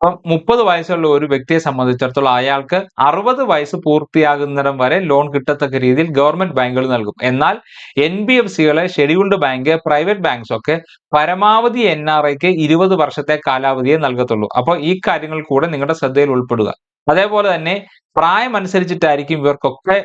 അപ്പം മുപ്പത് വയസ്സുള്ള ഒരു വ്യക്തിയെ സംബന്ധിച്ചിടത്തോളം അയാൾക്ക് അറുപത് വയസ്സ് പൂർത്തിയാകുന്നിടം വരെ ലോൺ കിട്ടത്തക്ക രീതിയിൽ ഗവൺമെന്റ് ബാങ്കുകൾ നൽകും. എന്നാൽ എൻ ബി എഫ് സികളെ ഷെഡ്യൂൾഡ് ബാങ്ക് പ്രൈവറ്റ് ബാങ്ക്സ് ഒക്കെ പരമാവധി എൻ ആർ ഐക്ക് ഇരുപത് വർഷത്തെ കാലാവധിയെ നൽകത്തുള്ളൂ. അപ്പോൾ ഈ കാര്യങ്ങൾ കൂടെ നിങ്ങളുടെ ശ്രദ്ധയിൽ ഉൾപ്പെടുക. അതേപോലെ തന്നെ പ്രായം അനുസരിച്ചിട്ടായിരിക്കും ഇവർക്കൊക്കെ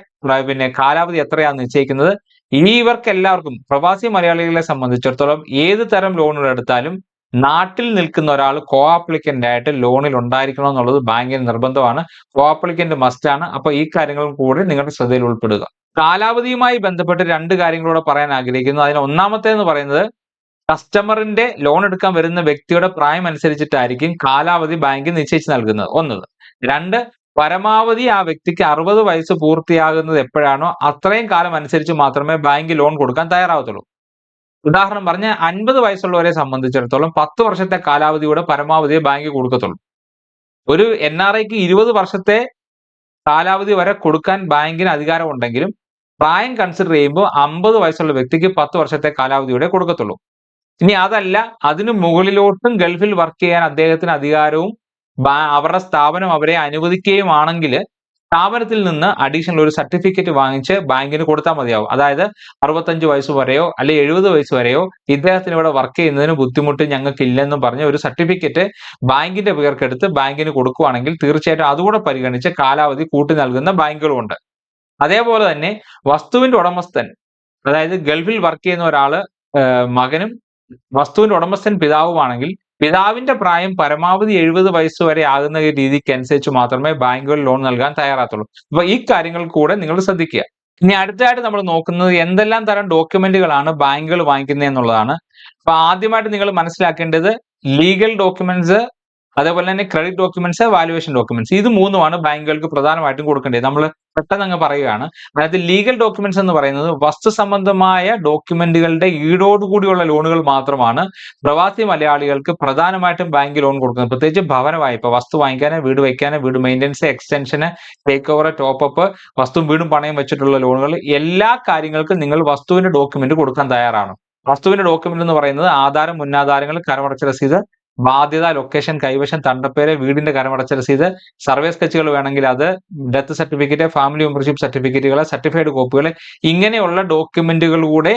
പിന്നെ കാലാവധി എത്രയാണ് നിശ്ചയിക്കുന്നത്? ഈ ഇവർക്ക് എല്ലാവർക്കും പ്രവാസി മലയാളികളെ സംബന്ധിച്ചിടത്തോളം ഏത് തരം ലോണുകൾ എടുത്താലും നാട്ടിൽ നിൽക്കുന്ന ഒരാൾ കോ ആപ്ലിക്കന്റ് ആയിട്ട് ലോണിൽ ഉണ്ടായിരിക്കണം എന്നുള്ളത് ബാങ്കിന് നിർബന്ധമാണ്. കോ ആപ്ലിക്കന്റ് മസ്റ്റ് ആണ്. അപ്പൊ ഈ കാര്യങ്ങളും കൂടി നിങ്ങളുടെ ശ്രദ്ധയിൽ ഉൾപ്പെടുക. കാലാവധിയുമായി ബന്ധപ്പെട്ട് രണ്ട് കാര്യങ്ങളോട് പറയാൻ ആഗ്രഹിക്കുന്നു. അതിന് ഒന്നാമത്തേന്ന് പറയുന്നത് കസ്റ്റമറിന്റെ ലോൺ എടുക്കാൻ വരുന്ന വ്യക്തിയുടെ പ്രായം അനുസരിച്ചിട്ടായിരിക്കും കാലാവധി ബാങ്ക് നിശ്ചയിച്ച് നൽകുന്നത്. ഒന്നത് രണ്ട് പരമാവധി ആ വ്യക്തിക്ക് അറുപത് വയസ്സ് പൂർത്തിയാകുന്നത് എപ്പോഴാണോ അത്രയും കാലം അനുസരിച്ച് മാത്രമേ ബാങ്ക് ലോൺ കൊടുക്കാൻ തയ്യാറാവത്തുള്ളൂ. ഉദാഹരണം പറഞ്ഞ അൻപത് വയസ്സുള്ളവരെ സംബന്ധിച്ചിടത്തോളം പത്ത് വർഷത്തെ കാലാവധിയോടെ പരമാവധി ബാങ്ക് കൊടുക്കത്തുള്ളൂ. ഒരു എൻ ആർ ഐക്ക് ഇരുപത് വർഷത്തെ കാലാവധി വരെ കൊടുക്കാൻ ബാങ്കിന് അധികാരമുണ്ടെങ്കിലും പ്രായം കൺസിഡർ ചെയ്യുമ്പോൾ അമ്പത് വയസ്സുള്ള വ്യക്തിക്ക് പത്ത് വർഷത്തെ കാലാവധിയോടെ കൊടുക്കത്തുള്ളൂ. ഇനി അതല്ല അതിനു മുകളിലോട്ടും ഗൾഫിൽ വർക്ക് ചെയ്യാൻ അദ്ദേഹത്തിന് അധികാരവും അവരുടെ സ്ഥാപനം അവരെ അനുവദിക്കുകയുമാണെങ്കിൽ സ്ഥാപനത്തിൽ നിന്ന് അഡീഷണൽ ഒരു സർട്ടിഫിക്കറ്റ് വാങ്ങിച്ച് ബാങ്കിന് കൊടുത്താൽ മതിയാവും. അതായത് അറുപത്തഞ്ച് വയസ്സ് വരെയോ അല്ലെങ്കിൽ എഴുപത് വയസ്സ് വരെയോ ഇദ്ദേഹത്തിന് ഇവിടെ വർക്ക് ചെയ്യുന്നതിന് ബുദ്ധിമുട്ട് ഞങ്ങൾക്ക് ഇല്ലെന്നും പറഞ്ഞ് ഒരു സർട്ടിഫിക്കറ്റ് ബാങ്കിന്റെ പേർക്കെടുത്ത് ബാങ്കിന് കൊടുക്കുവാണെങ്കിൽ തീർച്ചയായിട്ടും അതുകൂടെ പരിഗണിച്ച് കാലാവധി കൂട്ടി നൽകുന്ന ബാങ്കുകളുമുണ്ട് അതേപോലെ തന്നെ വസ്തുവിന്റെ ഉടമസ്ഥൻ അതായത് ഗൾഫിൽ വർക്ക് ചെയ്യുന്ന ഒരാൾ മകനും വസ്തുവിന്റെ ഉടമസ്ഥൻ പിതാവുമാണെങ്കിൽ പിതാവിന്റെ പ്രായം പരമാവധി എഴുപത് വയസ്സ് വരെ ആകുന്ന രീതിക്ക് അനുസരിച്ച് മാത്രമേ ബാങ്കുകൾ ലോൺ നൽകാൻ തയ്യാറാത്തുള്ളൂ അപ്പൊ ഈ കാര്യങ്ങൾ കൂടെ നിങ്ങൾ ശ്രദ്ധിക്കുക. ഇനി അടുത്തതായിട്ട് നമ്മൾ നോക്കുന്നത് എന്തെല്ലാം തരം ഡോക്യുമെന്റുകളാണ് ബാങ്കുകൾ വാങ്ങിക്കുന്നത് എന്നുള്ളതാണ്. അപ്പൊ ആദ്യമായിട്ട് നിങ്ങൾ മനസ്സിലാക്കേണ്ടത് ലീഗൽ ഡോക്യുമെന്റ്സ് അതേപോലെ തന്നെ ക്രെഡിറ്റ് ഡോക്യുമെന്റ്സ് വാലുവേഷൻ ഡോക്യുമെന്റ്സ് ഇത് മൂന്നുമാണ് ബാങ്കുകൾക്ക് പ്രധാനമായിട്ടും കൊടുക്കേണ്ടത്. നമ്മൾ പെട്ടെന്ന് അങ്ങ് പറയുകയാണ്. അതായത് ലീഗൽ ഡോക്യുമെന്റ്സ് എന്ന് പറയുന്നത് വസ്തു സംബന്ധമായ ഡോക്യുമെന്റുകളുടെ ഈടോടുകൂടിയുള്ള ലോണുകൾ മാത്രമാണ് പ്രവാസി മലയാളികൾക്ക് പ്രധാനമായിട്ടും ബാങ്ക് ലോൺ കൊടുക്കുന്നത്. പ്രത്യേകിച്ച് ഭവന വായ്പ വസ്തു വാങ്ങിക്കാന് വീട് വയ്ക്കാന് വീട് മെയിന്റെനൻസ് എക്സ്റ്റൻഷന് ടേക്ക് ഓവർ ടോപ്പ് അപ്പ് വസ്തു വീടും പണയം വെച്ചിട്ടുള്ള ലോണുകൾ എല്ലാ കാര്യങ്ങൾക്കും നിങ്ങൾ വസ്തുവിന്റെ ഡോക്യുമെന്റ് കൊടുക്കാൻ തയ്യാറാണ്. വസ്തുവിന്റെ ഡോക്യുമെന്റ് എന്ന് പറയുന്നത് ആധാരം മുന്നാധാരങ്ങൾ കരമടച്ച രസീത് ബാധ്യത ലൊക്കേഷൻ കൈവശം തണ്ടപ്പേര് വീടിന്റെ കരമടച്ച രസീത് സർവേ സ്കെച്ചുകൾ വേണമെങ്കിൽ അത് ഡെത്ത് സർട്ടിഫിക്കറ്റ് ഫാമിലി മെമ്പർഷിപ്പ് സർട്ടിഫിക്കറ്റുകൾ സർട്ടിഫൈഡ് കോപ്പികൾ ഇങ്ങനെയുള്ള ഡോക്യുമെന്റുകൾ കൂടെ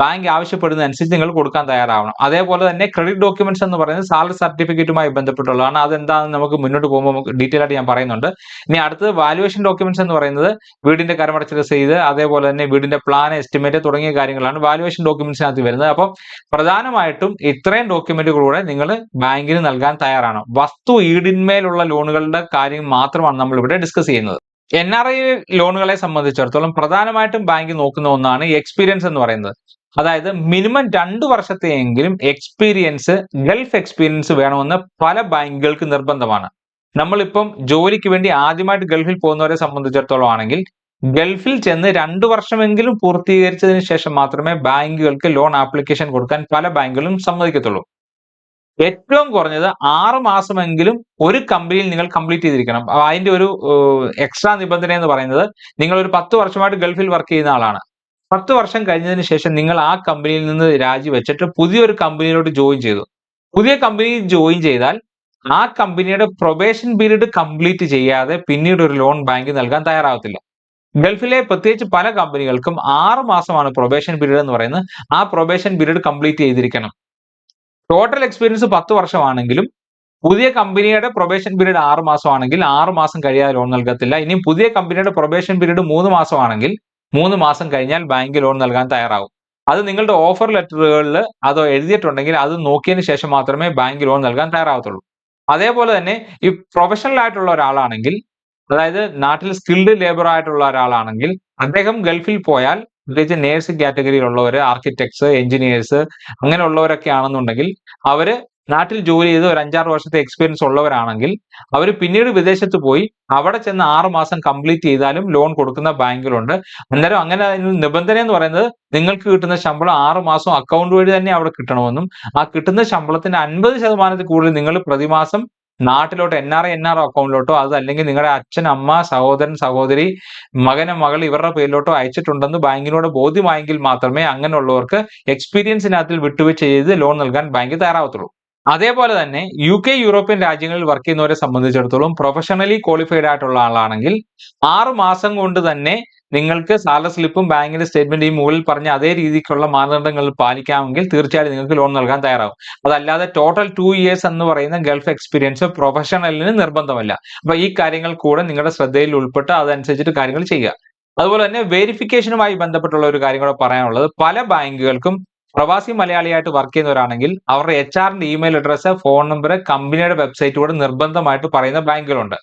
ബാങ്ക് ആവശ്യപ്പെടുന്നതനുസരിച്ച് നിങ്ങൾ കൊടുക്കാൻ തയ്യാറാവണം. അതേപോലെ തന്നെ ക്രെഡിറ്റ് ഡോക്യുമെന്റ്സ് എന്ന് പറയുന്നത് സാലറി സർട്ടിഫിക്കറ്റുമായി ബന്ധപ്പെട്ടുള്ളതാണ്. അതെന്താണെന്ന് നമുക്ക് മുന്നോട്ട് പോകുമ്പോൾ നമുക്ക് ഡീറ്റെയിൽ ആയിട്ട് ഞാൻ പറയുന്നുണ്ട്. ഇനി അടുത്തത് വാലുവേഷൻ ഡോക്യുമെന്റ്സ് എന്ന് പറയുന്നത് വീടിന്റെ കരമടച്ച രസീത് അതേപോലെ തന്നെ വീടിന്റെ പ്ലാൻ എസ്റ്റിമേറ്റ് തുടങ്ങിയ കാര്യങ്ങളാണ് വാലുവേഷൻ ഡോക്യുമെന്റ്സിനകത്ത് വരുന്നത്. അപ്പം പ്രധാനമായിട്ടും ഇത്രയും ഡോക്യുമെന്റുകളൂടെ നിങ്ങൾ ബാങ്കിന് നൽകാൻ തയ്യാറാണ്. വസ്തു ഈടിന്മേലുള്ള ലോണുകളുടെ കാര്യം മാത്രമാണ് നമ്മൾ ഇവിടെ ഡിസ്കസ് ചെയ്യുന്നത്. എൻ ആർ ഐ ലോണുകളെ സംബന്ധിച്ചിടത്തോളം പ്രധാനമായിട്ടും ബാങ്ക് നോക്കുന്ന ഒന്നാണ് എക്സ്പീരിയൻസ് എന്ന് പറയുന്നത്. അതായത് മിനിമം രണ്ടു വർഷത്തെയെങ്കിലും എക്സ്പീരിയൻസ് ഗൾഫ് എക്സ്പീരിയൻസ് വേണമെന്ന് പല ബാങ്കുകൾക്ക് നിർബന്ധമാണ്. നമ്മളിപ്പം ജോലിക്ക് വേണ്ടി ആദ്യമായിട്ട് ഗൾഫിൽ പോകുന്നവരെ സംബന്ധിച്ചിടത്തോളം ആണെങ്കിൽ ഗൾഫിൽ ചെന്ന് രണ്ടു വർഷമെങ്കിലും പൂർത്തീകരിച്ചതിന് ശേഷം മാത്രമേ ബാങ്കുകൾക്ക് ലോൺ ആപ്ലിക്കേഷൻ കൊടുക്കാൻ പല ബാങ്കുകളും സമ്മതിക്കത്തുള്ളൂ. ഏറ്റവും കുറഞ്ഞത് ആറ് മാസമെങ്കിലും ഒരു കമ്പനിയിൽ നിങ്ങൾ കംപ്ലീറ്റ് ചെയ്തിരിക്കണം. അതിന്റെ ഒരു എക്സ്ട്രാ നിബന്ധന എന്ന് പറയുന്നത് നിങ്ങൾ ഒരു പത്ത് വർഷമായിട്ട് ഗൾഫിൽ വർക്ക് ചെയ്യുന്ന ആളാണ്. പത്ത് വർഷം കഴിഞ്ഞതിന് ശേഷം നിങ്ങൾ ആ കമ്പനിയിൽ നിന്ന് രാജിവെച്ചിട്ട് പുതിയൊരു കമ്പനിയിലോട്ട് ജോയിൻ ചെയ്തു. പുതിയ കമ്പനിയിൽ ജോയിൻ ചെയ്താൽ ആ കമ്പനിയുടെ പ്രൊബേഷൻ പീരീഡ് കംപ്ലീറ്റ് ചെയ്യാതെ പിന്നീട് ഒരു ലോൺ ബാങ്ക് നൽകാൻ തയ്യാറാവത്തില്ല. ഗൾഫിലെ പ്രത്യേകിച്ച് പല കമ്പനികൾക്കും ആറ് മാസമാണ് പ്രൊബേഷൻ പീരീഡ് എന്ന് പറയുന്നത്. ആ പ്രൊബേഷൻ പീരീഡ് കംപ്ലീറ്റ് ചെയ്തിരിക്കണം. ടോട്ടൽ എക്സ്പീരിയൻസ് പത്ത് വർഷമാണെങ്കിലും പുതിയ കമ്പനിയുടെ പ്രൊബേഷൻ പീരീഡ് ആറ് മാസമാണെങ്കിൽ ആറ് മാസം കഴിയാതെ ലോൺ നൽകത്തില്ല. ഇനിയും പുതിയ കമ്പനിയുടെ പ്രൊബേഷൻ പീരീഡ് മൂന്ന് മാസമാണെങ്കിൽ മൂന്ന് മാസം കഴിഞ്ഞാൽ ബാങ്ക് ലോൺ നൽകാൻ തയ്യാറാവും. അത് നിങ്ങളുടെ ഓഫർ ലെറ്ററുകളിൽ അത് എഴുതിയിട്ടുണ്ടെങ്കിൽ അത് നോക്കിയതിന് ശേഷം മാത്രമേ ബാങ്ക് ലോൺ നൽകാൻ തയ്യാറാവത്തുള്ളൂ. അതേപോലെ തന്നെ ഈ പ്രൊഫഷണൽ ആയിട്ടുള്ള ഒരാളാണെങ്കിൽ അതായത് നാട്ടിൽ സ്കിൽഡ് ലേബർ ആയിട്ടുള്ള ഒരാളാണെങ്കിൽ അദ്ദേഹം ഗൾഫിൽ പോയാൽ പ്രത്യേകിച്ച് നേഴ്സിംഗ് കാറ്റഗറിയിലുള്ളവർ ആർക്കിടെക്ട്സ് എഞ്ചിനീയേഴ്സ് അങ്ങനെയുള്ളവരൊക്കെ ആണെന്നുണ്ടെങ്കിൽ അവർ നാട്ടിൽ ജോലി ചെയ്ത് ഒരു അഞ്ചാറ് വർഷത്തെ എക്സ്പീരിയൻസ് ഉള്ളവരാണെങ്കിൽ അവർ പിന്നീട് വിദേശത്ത് പോയി അവിടെ ചെന്ന് ആറ് മാസം കംപ്ലീറ്റ് ചെയ്താലും ലോൺ കൊടുക്കുന്ന ബാങ്കിലുണ്ട്. അന്നേരം അങ്ങനെ നിബന്ധന എന്ന് പറയുന്നത് നിങ്ങൾക്ക് കിട്ടുന്ന ശമ്പളം ആറ് മാസം അക്കൗണ്ട് വഴി തന്നെ അവിടെ കിട്ടണമെന്നും ആ കിട്ടുന്ന ശമ്പളത്തിന്റെ അൻപത് ശതമാനത്തിൽ കൂടുതൽ നിങ്ങൾ പ്രതിമാസം നാട്ടിലോട്ട് N R I N R അക്കൗണ്ടിലോട്ടോ അത് അല്ലെങ്കിൽ നിങ്ങളുടെ അച്ഛൻ അമ്മ സഹോദരൻ സഹോദരി മകന് മകൾ ഇവരുടെ പേരിലോട്ടോ അയച്ചിട്ടുണ്ടെന്ന് ബാങ്കിനോട് ബോധ്യമായെങ്കിൽ മാത്രമേ അങ്ങനെയുള്ളവർക്ക് എക്സ്പീരിയൻസിനകത്തിൽ വിട്ടുവീഴ്ച ചെയ്ത് ലോൺ നൽകാൻ ബാങ്ക് തയ്യാറാവത്തുള്ളൂ. അതേപോലെ തന്നെ യു കെ യൂറോപ്യൻ രാജ്യങ്ങളിൽ വർക്ക് ചെയ്യുന്നവരെ സംബന്ധിച്ചിടത്തോളം പ്രൊഫഷണലി ക്വാളിഫൈഡ് ആയിട്ടുള്ള ആളാണെങ്കിൽ ആറ് മാസം കൊണ്ട് തന്നെ നിങ്ങൾക്ക് സാലറി സ്ലിപ്പും ബാങ്കിന്റെ സ്റ്റേറ്റ്മെന്റ് ഈ മുകളിൽ പറഞ്ഞ അതേ രീതിക്കുള്ള മാനദണ്ഡങ്ങൾ പാലിക്കാമെങ്കിൽ തീർച്ചയായും നിങ്ങൾക്ക് ലോൺ നൽകാൻ തയ്യാറാവും. അതല്ലാതെ ടോട്ടൽ ടു ഇയേഴ്സ് എന്ന് പറയുന്ന ഗൾഫ് എക്സ്പീരിയൻസ് പ്രൊഫഷണലിന് നിർബന്ധമല്ല. അപ്പൊ ഈ കാര്യങ്ങൾ കൂടെ നിങ്ങളുടെ ശ്രദ്ധയിൽ ഉൾപ്പെട്ട് അതനുസരിച്ചിട്ട് കാര്യങ്ങൾ ചെയ്യുക. അതുപോലെ തന്നെ വെരിഫിക്കേഷനുമായി ബന്ധപ്പെട്ടുള്ള ഒരു കാര്യം കൂടെ പറയാനുള്ളത്. പല ബാങ്കുകൾക്കും പ്രവാസി മലയാളിയായിട്ട് വർക്ക് ചെയ്യുന്നവരാണെങ്കിൽ അവരുടെ എച്ച് ആറിന്റെ ഇമെയിൽ അഡ്രസ്സ് ഫോൺ നമ്പർ കമ്പനിയുടെ വെബ്സൈറ്റ് കൂടെ നിർബന്ധമായിട്ട് പറയുന്ന ബാങ്കുകളുണ്ട്.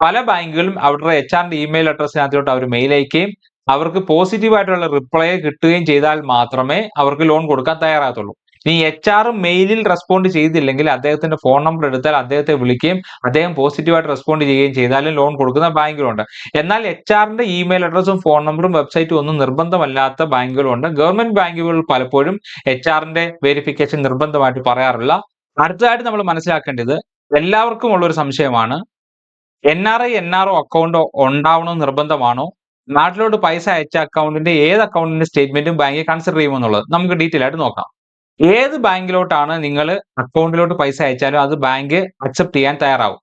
പല ബാങ്കുകളും അവരുടെ എച്ച് ആറിന്റെ ഇമെയിൽ അഡ്രസ്സിനകത്തോട്ട് അവർ മെയിൽ അയക്കുകയും അവർക്ക് പോസിറ്റീവ് ആയിട്ടുള്ള റിപ്ലൈ കിട്ടുകയും ചെയ്താൽ മാത്രമേ അവർക്ക് ലോൺ കൊടുക്കാൻ തയ്യാറാകത്തുള്ളൂ. ഇനി എച്ച് ആർ മെയിലിൽ റെസ്പോണ്ട് ചെയ്തില്ലെങ്കിൽ അദ്ദേഹത്തിന്റെ ഫോൺ നമ്പർ എടുത്താൽ അദ്ദേഹത്തെ വിളിക്കുകയും അദ്ദേഹം പോസിറ്റീവായിട്ട് റെസ്പോണ്ട് ചെയ്യുകയും ചെയ്താലും ലോൺ കൊടുക്കുന്ന ബാങ്കുകളുണ്ട് എന്നാൽ എച്ച് ആറിന്റെ ഇമെയിൽ അഡ്രസ്സും ഫോൺ നമ്പറും വെബ്സൈറ്റും ഒന്നും നിർബന്ധമല്ലാത്ത ബാങ്കുകളുണ്ട്. ഗവൺമെന്റ് ബാങ്കുകൾ പലപ്പോഴും എച്ച് ആറിന്റെ വെരിഫിക്കേഷൻ നിർബന്ധമായിട്ട് പറയാറില്ല. അടുത്തതായിട്ട് നമ്മൾ മനസ്സിലാക്കേണ്ടത് എല്ലാവർക്കും ഉള്ള ഒരു സംശയമാണ്. N R I N R O account ഉണ്ടാവണോ നിർബന്ധമാണോ? നാട്ടിലോട്ട് പൈസ അയച്ച അക്കൗണ്ടിന്റെ ഏത് അക്കൗണ്ടിന്റെ സ്റ്റേറ്റ്മെന്റും ബാങ്കിൽ കൺസിഡർ ചെയ്യുമെന്നുള്ളത് നമുക്ക് ഡീറ്റെയിൽ ആയിട്ട് നോക്കാം. ഏത് ബാങ്കിലോട്ടാണ് നിങ്ങൾ അക്കൗണ്ടിലോട്ട് പൈസ അയച്ചാലും അത് ബാങ്ക് അക്സെപ്റ്റ് ചെയ്യാൻ തയ്യാറാവും.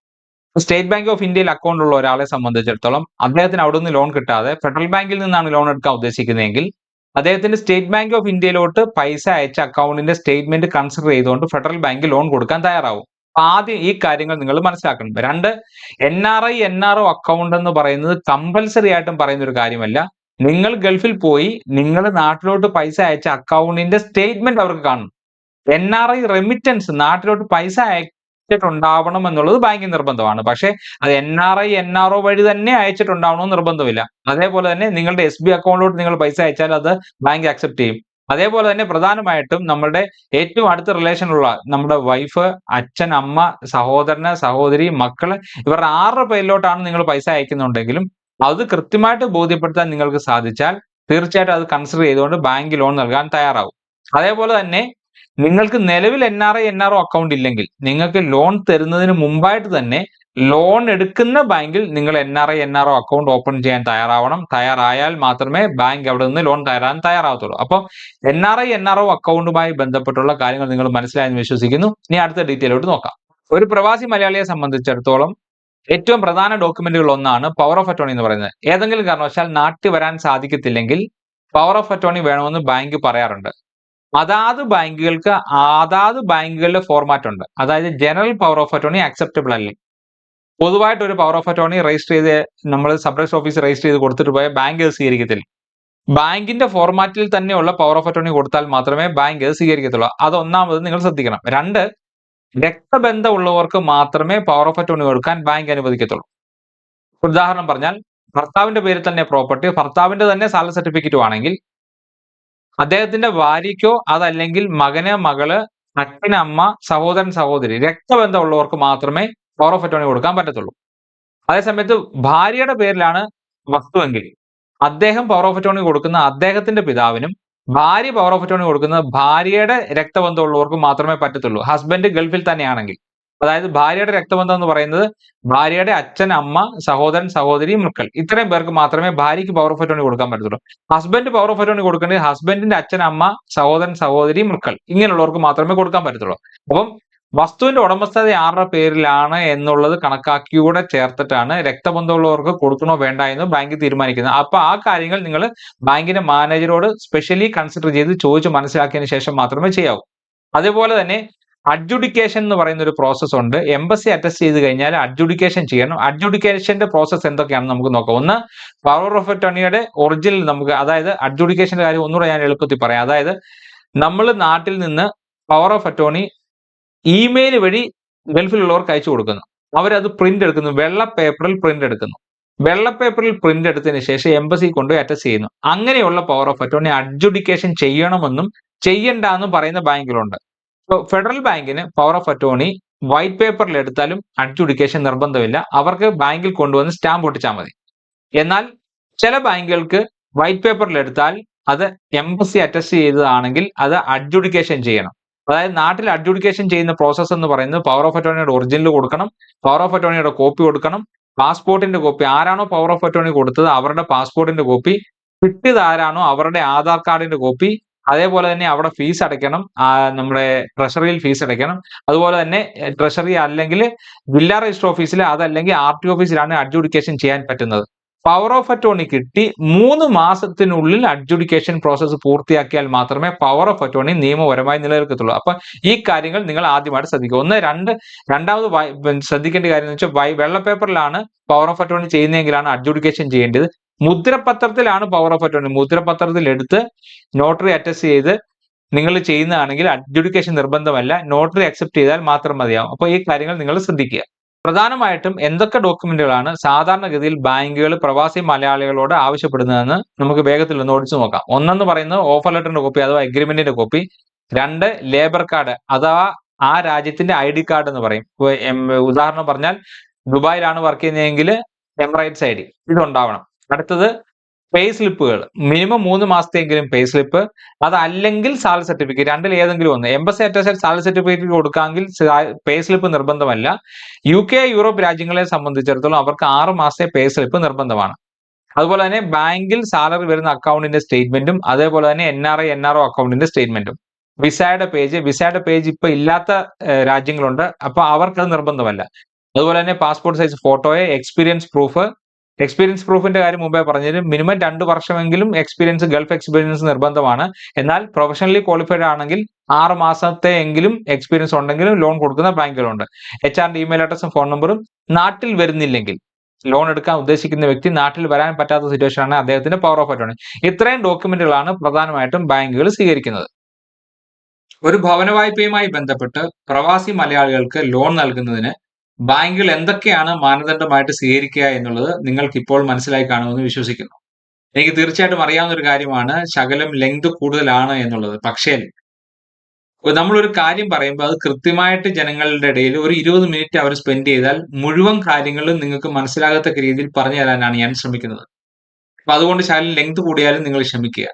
സ്റ്റേറ്റ് ബാങ്ക് ഓഫ് ഇന്ത്യയിൽ അക്കൗണ്ട് ഉള്ള ഒരാളെ സംബന്ധിച്ചിടത്തോളം അദ്ദേഹത്തിന് അവിടെ നിന്ന് ലോൺ കിട്ടാതെ ഫെഡറൽ ബാങ്കിൽ നിന്നാണ് ലോൺ എടുക്കാൻ ഉദ്ദേശിക്കുന്നതെങ്കിൽ അദ്ദേഹത്തിന്റെ സ്റ്റേറ്റ് ബാങ്ക് ഓഫ് ഇന്ത്യയിലോട്ട് പൈസ അയച്ച അക്കൗണ്ടിന്റെ സ്റ്റേറ്റ്മെന്റ് കൺസിഡർ ചെയ്തുകൊണ്ട് ഫെഡറൽ ബാങ്ക് ലോൺ കൊടുക്കാൻ തയ്യാറാവും. ആദ്യം ഈ കാര്യങ്ങൾ നിങ്ങൾ മനസ്സിലാക്കണം രണ്ട് N R I N R O account എന്ന് പറയുന്നത് കമ്പൽസറി ആയിട്ടും പറയുന്ന ഒരു കാര്യമല്ല. നിങ്ങൾ ഗൾഫിൽ പോയി നിങ്ങൾ നാട്ടിലോട്ട് പൈസ അയച്ച അക്കൗണ്ടിന്റെ സ്റ്റേറ്റ്മെന്റ് അവർക്ക് കാണും എൻ ആർ ഐ റെമിറ്റൻസ് നാട്ടിലോട്ട് പൈസ അയച്ചിട്ടുണ്ടാവണം എന്നുള്ളത് ബാങ്കിങ് നിർബന്ധമാണ്. പക്ഷേ അത് N R I N R O വഴി തന്നെ അയച്ചിട്ടുണ്ടാവണമെന്ന് നിർബന്ധമില്ല. അതേപോലെ തന്നെ നിങ്ങളുടെ എസ് ബി അക്കൗണ്ടിലോട്ട് നിങ്ങൾ പൈസ അയച്ചാൽ അത് ബാങ്ക് അക്സെപ്റ്റ് ചെയ്യും. അതേപോലെ തന്നെ പ്രധാനമായിട്ടും നമ്മുടെ ഏറ്റവും അടുത്ത റിലേഷനുള്ള നമ്മുടെ വൈഫ് അച്ഛൻ അമ്മ സഹോദരന് സഹോദരി മക്കൾ ഇവരുടെ ആറ് പേരിലോട്ടാണ് നിങ്ങൾ പൈസ അയക്കുന്നുണ്ടെങ്കിലും അത് കൃത്യമായിട്ട് ബോധ്യപ്പെടുത്താൻ നിങ്ങൾക്ക് സാധിച്ചാൽ തീർച്ചയായിട്ടും അത് കൺസിഡർ ചെയ്തുകൊണ്ട് ബാങ്ക് ലോൺ നൽകാൻ തയ്യാറാവും. അതേപോലെ തന്നെ നിങ്ങൾക്ക് നിലവിൽ N R I N R O account ഇല്ലെങ്കിൽ നിങ്ങൾക്ക് ലോൺ തരുന്നതിന് മുമ്പായിട്ട് തന്നെ ലോൺ എടുക്കുന്ന ബാങ്കിൽ നിങ്ങൾ N R I N R O account open ചെയ്യാൻ തയ്യാറാവണം. തയ്യാറായാൽ മാത്രമേ ബാങ്ക് അവിടെ നിന്ന് ലോൺ തരാൻ തയ്യാറാവത്തുള്ളൂ. അപ്പോൾ N R I N R O അക്കൗണ്ടുമായി ബന്ധപ്പെട്ടുള്ള കാര്യങ്ങൾ നിങ്ങൾ മനസ്സിലായെന്ന് വിശ്വസിക്കുന്നു. ഇനി അടുത്ത ഡീറ്റെയിലോട്ട് നോക്കാം. ഒരു പ്രവാസി മലയാളിയെ സംബന്ധിച്ചിടത്തോളം ഏറ്റവും പ്രധാന ഡോക്യുമെന്റുകൾ ഒന്നാണ് പവർ ഓഫ് അറ്റോണി എന്ന് പറയുന്നത്. ഏതെങ്കിലും കാരണവശാൽ നാട്ടിൽ വരാൻ സാധിക്കത്തില്ലെങ്കിൽ പവർ ഓഫ് അറ്റോണി വേണമെന്ന് ബാങ്ക് പറയാറുണ്ട്. അതാത് ബാങ്കുകൾക്ക് അതാത് ബാങ്കുകളുടെ ഫോർമാറ്റ് ഉണ്ട്. അതായത് general power of attorney acceptable അല്ല? പൊതുവായിട്ട് ഒരു പവർ ഓഫ് അറ്റോണി രജിസ്റ്റർ ചെയ്ത് നമ്മൾ സബ് രജിസ്റ്റർ ഓഫീസ് രജിസ്റ്റർ ചെയ്ത് കൊടുത്തിട്ട് പോയ ബാങ്ക് അത് സ്വീകരിക്കത്തില്ല. ബാങ്കിന്റെ ഫോർമാറ്റിൽ തന്നെയുള്ള പവർ ഓഫ് അറ്റോണി കൊടുത്താൽ മാത്രമേ ബാങ്ക് അത് സ്വീകരിക്കത്തുള്ളൂ. അത് ഒന്നാമത് നിങ്ങൾ ശ്രദ്ധിക്കണം. രണ്ട് രക്തബന്ധമുള്ളവർക്ക് മാത്രമേ പവർ ഓഫ് അറ്റോണി കൊടുക്കാൻ ബാങ്ക് അനുവദിക്കത്തുള്ളൂ. ഉദാഹരണം പറഞ്ഞാൽ ഭർത്താവിന്റെ പേരിൽ തന്നെ പ്രോപ്പർട്ടി ഭർത്താവിന്റെ തന്നെ സാലറി സർട്ടിഫിക്കറ്റ് ആണെങ്കിൽ അദ്ദേഹത്തിന്റെ ഭാര്യയ്ക്കോ അതല്ലെങ്കിൽ മകന് മകൾ അച്ഛന് അമ്മ സഹോദരൻ സഹോദരി രക്തബന്ധമുള്ളവർക്ക് മാത്രമേ പവർ ഓഫ് അറ്റോണി കൊടുക്കാൻ പറ്റത്തുള്ളൂ. അതേസമയത്ത് ഭാര്യയുടെ പേരിലാണ് വസ്തുവെങ്കിൽ അദ്ദേഹം പവർ ഓഫ് അറ്റോണി കൊടുക്കുന്ന അദ്ദേഹത്തിന്റെ പിതാവിനും ഭാര്യ പവർ ഓഫ് അറ്റോണി കൊടുക്കുന്നത് ഭാര്യയുടെ രക്തബന്ധമുള്ളവർക്ക് മാത്രമേ പറ്റത്തുള്ളൂ. ഹസ്ബൻഡ് ഗൾഫിൽ തന്നെയാണെങ്കിൽ. അതായത് ഭാര്യയുടെ രക്തബന്ധം എന്ന് പറയുന്നത് ഭാര്യയുടെ അച്ഛൻ അമ്മ സഹോദരൻ സഹോദരി മക്കൾ. ഇത്രയും പേർക്ക് മാത്രമേ ഭാര്യയ്ക്ക് പവർ ഓഫ് അറ്റോണി കൊടുക്കാൻ പറ്റത്തുള്ളൂ. ഹസ്ബൻഡ് പവർ ഓഫ് അറ്റോണി കൊടുക്കേണ്ടത് ഹസ്ബൻഡിന്റെ അച്ഛൻ അമ്മ സഹോദരൻ സഹോദരി മക്കൾ. ഇങ്ങനെയുള്ളവർക്ക് മാത്രമേ കൊടുക്കാൻ പറ്റത്തുള്ളൂ. അപ്പം വസ്തുവിന്റെ ഉടമസ്ഥത ആരുടെ പേരിലാണ് എന്നുള്ളത് കണക്കാക്കിയൂടെ ചേർത്തിട്ടാണ് രക്തബന്ധമുള്ളവർക്ക് കൊടുക്കണോ വേണ്ട എന്ന് ബാങ്ക് തീരുമാനിക്കുന്നത്. അപ്പൊ ആ കാര്യങ്ങൾ നിങ്ങൾ ബാങ്കിന്റെ മാനേജരോട് സ്പെഷ്യലി കൺസിഡർ ചെയ്ത് ചോദിച്ച് മനസ്സിലാക്കിയതിന് ശേഷം മാത്രമേ ചെയ്യാവൂ. അതേപോലെ തന്നെ അഡ്ജുഡിക്കേഷൻ എന്ന് പറയുന്ന ഒരു പ്രോസസ് ഉണ്ട്. എംബസി അറ്റസ്റ്റ് ചെയ്ത് കഴിഞ്ഞാൽ അഡ്ജുഡിക്കേഷൻ ചെയ്യണം. അഡ്ജുഡിക്കേഷന്റെ പ്രോസസ്സ് എന്തൊക്കെയാണെന്ന് നമുക്ക് നോക്കാം. ഒന്ന് പവർ ഓഫ് അറ്റോർണിയുടെ ഒറിജിനൽ നമുക്ക് അതായത് അഡ്ജുഡിക്കേഷന്റെ കാര്യം ഒന്നുകൂടെ ഞാൻ എളുപ്പത്തിൽ പറയാം. അതായത് നമ്മൾ നാട്ടിൽ നിന്ന് പവർ ഓഫ് അറ്റോർണി ഇമെയിൽ വഴി ഗൾഫിലുള്ളവർക്ക് അയച്ചു കൊടുക്കുന്നു. അവരത് പ്രിന്റ് എടുക്കുന്നു. വെള്ള പേപ്പറിൽ പ്രിന്റ് എടുക്കുന്നു. വെള്ള പേപ്പറിൽ പ്രിന്റ് എടുത്തതിന് ശേഷം എംബസി കൊണ്ടുപോയി അറ്റസ്റ്റ് ചെയ്യുന്നു. അങ്ങനെയുള്ള പവർ ഓഫ് അറ്റോണി അഡ്ജുഡിക്കേഷൻ ചെയ്യണമെന്നും ചെയ്യണ്ട എന്നും പറയുന്ന ബാങ്കുകളുണ്ട്. ഫെഡറൽ ബാങ്കിന് പവർ ഓഫ് അറ്റോണി വൈറ്റ് പേപ്പറിൽ എടുത്താലും അഡ്ജുഡിക്കേഷൻ നിർബന്ധമില്ല. അവർക്ക് ബാങ്കിൽ കൊണ്ടുവന്ന് സ്റ്റാമ്പ് ഒട്ടിച്ചാൽ മതി. എന്നാൽ ചില ബാങ്കുകൾക്ക് വൈറ്റ് പേപ്പറിൽ എടുത്താൽ അത് എംബസി അറ്റസ്റ്റ് ചെയ്തതാണെങ്കിൽ അത് അഡ്ജുഡിക്കേഷൻ ചെയ്യണം. അതായത് നാട്ടിൽ അഡ്ജുഡിക്കേഷൻ ചെയ്യുന്ന പ്രോസസ്സ് എന്ന് പറയുന്നത് പവർ ഓഫ് അറ്റോണിയുടെ ഒറിജിനൽ കൊടുക്കണം പവർ ഓഫ് അറ്റോണിയുടെ കോപ്പി കൊടുക്കണം പാസ്പോർട്ടിന്റെ കോപ്പി ആരാണോ പവർ ഓഫ് അറ്റോണി കൊടുത്തത് അവരുടെ പാസ്പോർട്ടിന്റെ കോപ്പി കിട്ടിയത് ആരാണോ അവരുടെ ആധാർ കാർഡിന്റെ കോപ്പി അതേപോലെ തന്നെ അവിടെ ഫീസ് അടയ്ക്കണം നമ്മുടെ ട്രഷറിയിൽ ഫീസ് അടയ്ക്കണം അതുപോലെ തന്നെ ട്രഷറി അല്ലെങ്കിൽ ജില്ലാ രജിസ്റ്റർ ഓഫീസിൽ അതല്ലെങ്കിൽ ആർ ടി ഓഫീസിലാണ് അഡ്ജുഡിക്കേഷൻ ചെയ്യാൻ പറ്റുന്നത്. പവർ ഓഫ് അറ്റോണി കിട്ടി. മൂന്ന് മാസത്തിനുള്ളിൽ അഡ്ജുഡിക്കേഷൻ പ്രോസസ്സ് പൂർത്തിയാക്കിയാൽ മാത്രമേ പവർ ഓഫ് അറ്റോണി നിയമപരമായി നിലനിൽക്കത്തുള്ളൂ. അപ്പൊ ഈ കാര്യങ്ങൾ നിങ്ങൾ ആദ്യമായിട്ട് ശ്രദ്ധിക്കുക. ഒന്ന് രണ്ട് രണ്ടാമത് ശ്രദ്ധിക്കേണ്ട കാര്യം എന്ന് വെച്ചാൽ വെള്ള പേപ്പറിലാണ് പവർ ഓഫ് അറ്റോണി ചെയ്യുന്നതെങ്കിലാണ് അഡ്ജുഡിക്കേഷൻ ചെയ്യേണ്ടത്. മുദ്രപത്രത്തിലാണ് പവർ ഓഫ് അറ്റോണി മുദ്രപത്രത്തിൽ എടുത്ത് നോട്ടറി അറ്റസ്റ്റ് ചെയ്ത് നിങ്ങൾ ചെയ്യുന്നതാണെങ്കിൽ അഡ്ജുഡിക്കേഷൻ നിർബന്ധമല്ല. നോട്ടറി അക്സെപ്റ്റ് ചെയ്താൽ മാത്രം മതിയാവും. അപ്പോൾ ഈ കാര്യങ്ങൾ നിങ്ങൾ ശ്രദ്ധിക്കുക. പ്രധാനമായിട്ടും എന്തൊക്കെ ഡോക്യുമെന്റുകളാണ് സാധാരണഗതിയിൽ ബാങ്കുകൾ പ്രവാസി മലയാളികളോട് ആവശ്യപ്പെടുന്നതെന്ന് നമുക്ക് വേഗത്തിൽ ഒന്ന് ഓടിച്ചു നോക്കാം. ഒന്നെന്ന് പറയുന്നത് ഓഫർ ലെറ്ററിന്റെ കോപ്പി അഥവാ എഗ്രിമെന്റിന്റെ കോപ്പി രണ്ട് ലേബർ കാർഡ് അഥവാ ആ രാജ്യത്തിന്റെ ഐ ഡി കാർഡ് എന്ന് പറയും. ഉദാഹരണം പറഞ്ഞാൽ ദുബായിലാണ് വർക്ക് ചെയ്യുന്നതെങ്കിൽ എംറൈറ്റ്സ് ഐ ഡി. ഇതുണ്ടാവണം. അടുത്തത് പേ സ്ലിപ്പുകൾ മിനിമം മൂന്ന് മാസത്തെങ്കിലും പേ സ്ലിപ്പ് അതല്ലെങ്കിൽ സാലറി സർട്ടിഫിക്കറ്റ് രണ്ടിൽ ഏതെങ്കിലും ഒന്ന്. എംബസി അറ്റാച്ച് സാലറി സർട്ടിഫിക്കറ്റ് കൊടുക്കാമെങ്കിൽ പേ സ്ലിപ്പ് നിർബന്ധമല്ല. യു കെ യൂറോപ്പ് രാജ്യങ്ങളെ സംബന്ധിച്ചിടത്തോളം അവർക്ക് ആറ് മാസത്തെ പേ സ്ലിപ്പ് നിർബന്ധമാണ്. അതുപോലെ തന്നെ ബാങ്കിൽ സാലറി വരുന്ന അക്കൗണ്ടിന്റെ സ്റ്റേറ്റ്മെന്റും അതേപോലെ തന്നെ N R I N R O അക്കൗണ്ടിന്റെ സ്റ്റേറ്റ്മെന്റും വിസയുടെ പേജ് വിസയുടെ പേജ് ഇപ്പൊ ഇല്ലാത്ത രാജ്യങ്ങളുണ്ട്. അപ്പൊ അവർക്ക് അത് നിർബന്ധമല്ല. അതുപോലെ തന്നെ പാസ്പോർട്ട് സൈസ് ഫോട്ടോയെ എക്സ്പീരിയൻസ് പ്രൂഫ് എക്സ്പീരിയൻസ് പ്രൂഫിന്റെ കാര്യം മുമ്പേ പറഞ്ഞത് മിനിമം രണ്ട് വർഷമെങ്കിലും എക്സ്പീരിയൻസ് ഗൾഫ് എക്സ്പീരിയൻസ് നിർബന്ധമാണ്. എന്നാൽ പ്രൊഫഷണലി ക്വാളിഫൈഡ് ആണെങ്കിൽ ആറ് മാസത്തെ എങ്കിലും എക്സ്പീരിയൻസ് ഉണ്ടെങ്കിലും ലോൺ കൊടുക്കുന്ന ബാങ്കുകളുണ്ട്. എച്ച് ആറിന്റെ ഇമെയിൽ അഡ്രസ്സും ഫോൺ നമ്പറും നാട്ടിൽ വരുന്നില്ലെങ്കിൽ ലോൺ എടുക്കാൻ ഉദ്ദേശിക്കുന്ന വ്യക്തി നാട്ടിൽ വരാൻ പറ്റാത്ത സിറ്റുവേഷൻ ആണ് അദ്ദേഹത്തിന്റെ പവർ ഓഫ് അറ്റോണി ഇത്രയും ഡോക്യുമെന്റുകളാണ് പ്രധാനമായിട്ടും ബാങ്കുകൾ സ്വീകരിക്കുന്നത്. ഒരു ഭവന വായ്പയുമായി ബന്ധപ്പെട്ട് പ്രവാസി മലയാളികൾക്ക് ലോൺ നൽകുന്നതിന് ബാങ്കുകൾ എന്തൊക്കെയാണ് മാനദണ്ഡമായിട്ട് സ്വീകരിക്കുക എന്നുള്ളത് നിങ്ങൾക്ക് ഇപ്പോൾ മനസ്സിലായി കാണുമെന്ന് വിശ്വസിക്കുന്നു. എനിക്ക് തീർച്ചയായിട്ടും അറിയാവുന്ന ഒരു കാര്യമാണ് ശകലം ലെങ്ത് കൂടുതലാണ് എന്നുള്ളത്. പക്ഷേ നമ്മളൊരു കാര്യം പറയുമ്പോൾ അത് കൃത്യമായിട്ട് ജനങ്ങളുടെ ഇടയിൽ ഒരു ഇരുപത് മിനിറ്റ് അവർ സ്പെൻഡ് ചെയ്താൽ മുഴുവൻ കാര്യങ്ങളും നിങ്ങൾക്ക് മനസ്സിലാകത്തക്ക രീതിയിൽ പറഞ്ഞു തരാനാണ് ഞാൻ ശ്രമിക്കുന്നത്. അപ്പൊ അതുകൊണ്ട് ശകലം ലെങ്ത് കൂടിയാലും നിങ്ങൾ ക്ഷമിക്കുക.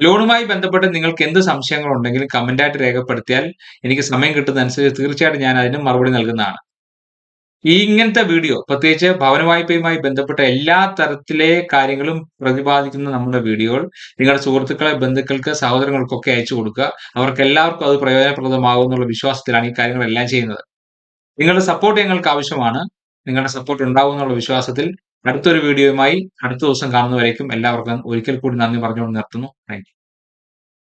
ലോണുമായി ബന്ധപ്പെട്ട് നിങ്ങൾക്ക് എന്ത് സംശയങ്ങൾ ഉണ്ടെങ്കിലും കമന്റായിട്ട് രേഖപ്പെടുത്തിയാൽ എനിക്ക് സമയം കിട്ടുന്നതനുസരിച്ച് തീർച്ചയായിട്ടും ഞാൻ അതിന് മറുപടി നൽകുന്നതാണ്. ഈ ഇങ്ങനത്തെ വീഡിയോ പ്രത്യേകിച്ച് ഭവന വായ്പയുമായി ബന്ധപ്പെട്ട എല്ലാ തരത്തിലെ കാര്യങ്ങളും പ്രതിപാദിക്കുന്ന നമ്മുടെ വീഡിയോകൾ നിങ്ങളുടെ സുഹൃത്തുക്കളെ ബന്ധുക്കൾക്ക് സഹോദരങ്ങൾക്കൊക്കെ അയച്ചു കൊടുക്കുക. അവർക്ക് എല്ലാവർക്കും അത് പ്രയോജനപ്രദമാകും എന്നുള്ള വിശ്വാസത്തിലാണ് ഈ കാര്യങ്ങളെല്ലാം ചെയ്യുന്നത്. നിങ്ങളുടെ സപ്പോർട്ട് ഞങ്ങൾക്ക് ആവശ്യമാണ്. നിങ്ങളുടെ സപ്പോർട്ട് ഉണ്ടാകും എന്നുള്ള വിശ്വാസത്തിൽ അടുത്തൊരു വീഡിയോയുമായി അടുത്ത ദിവസം കാണുന്നവരേക്കും എല്ലാവർക്കും ഒരിക്കൽ കൂടി നന്ദി പറഞ്ഞുകൊണ്ട് നിർത്തുന്നു. താങ്ക്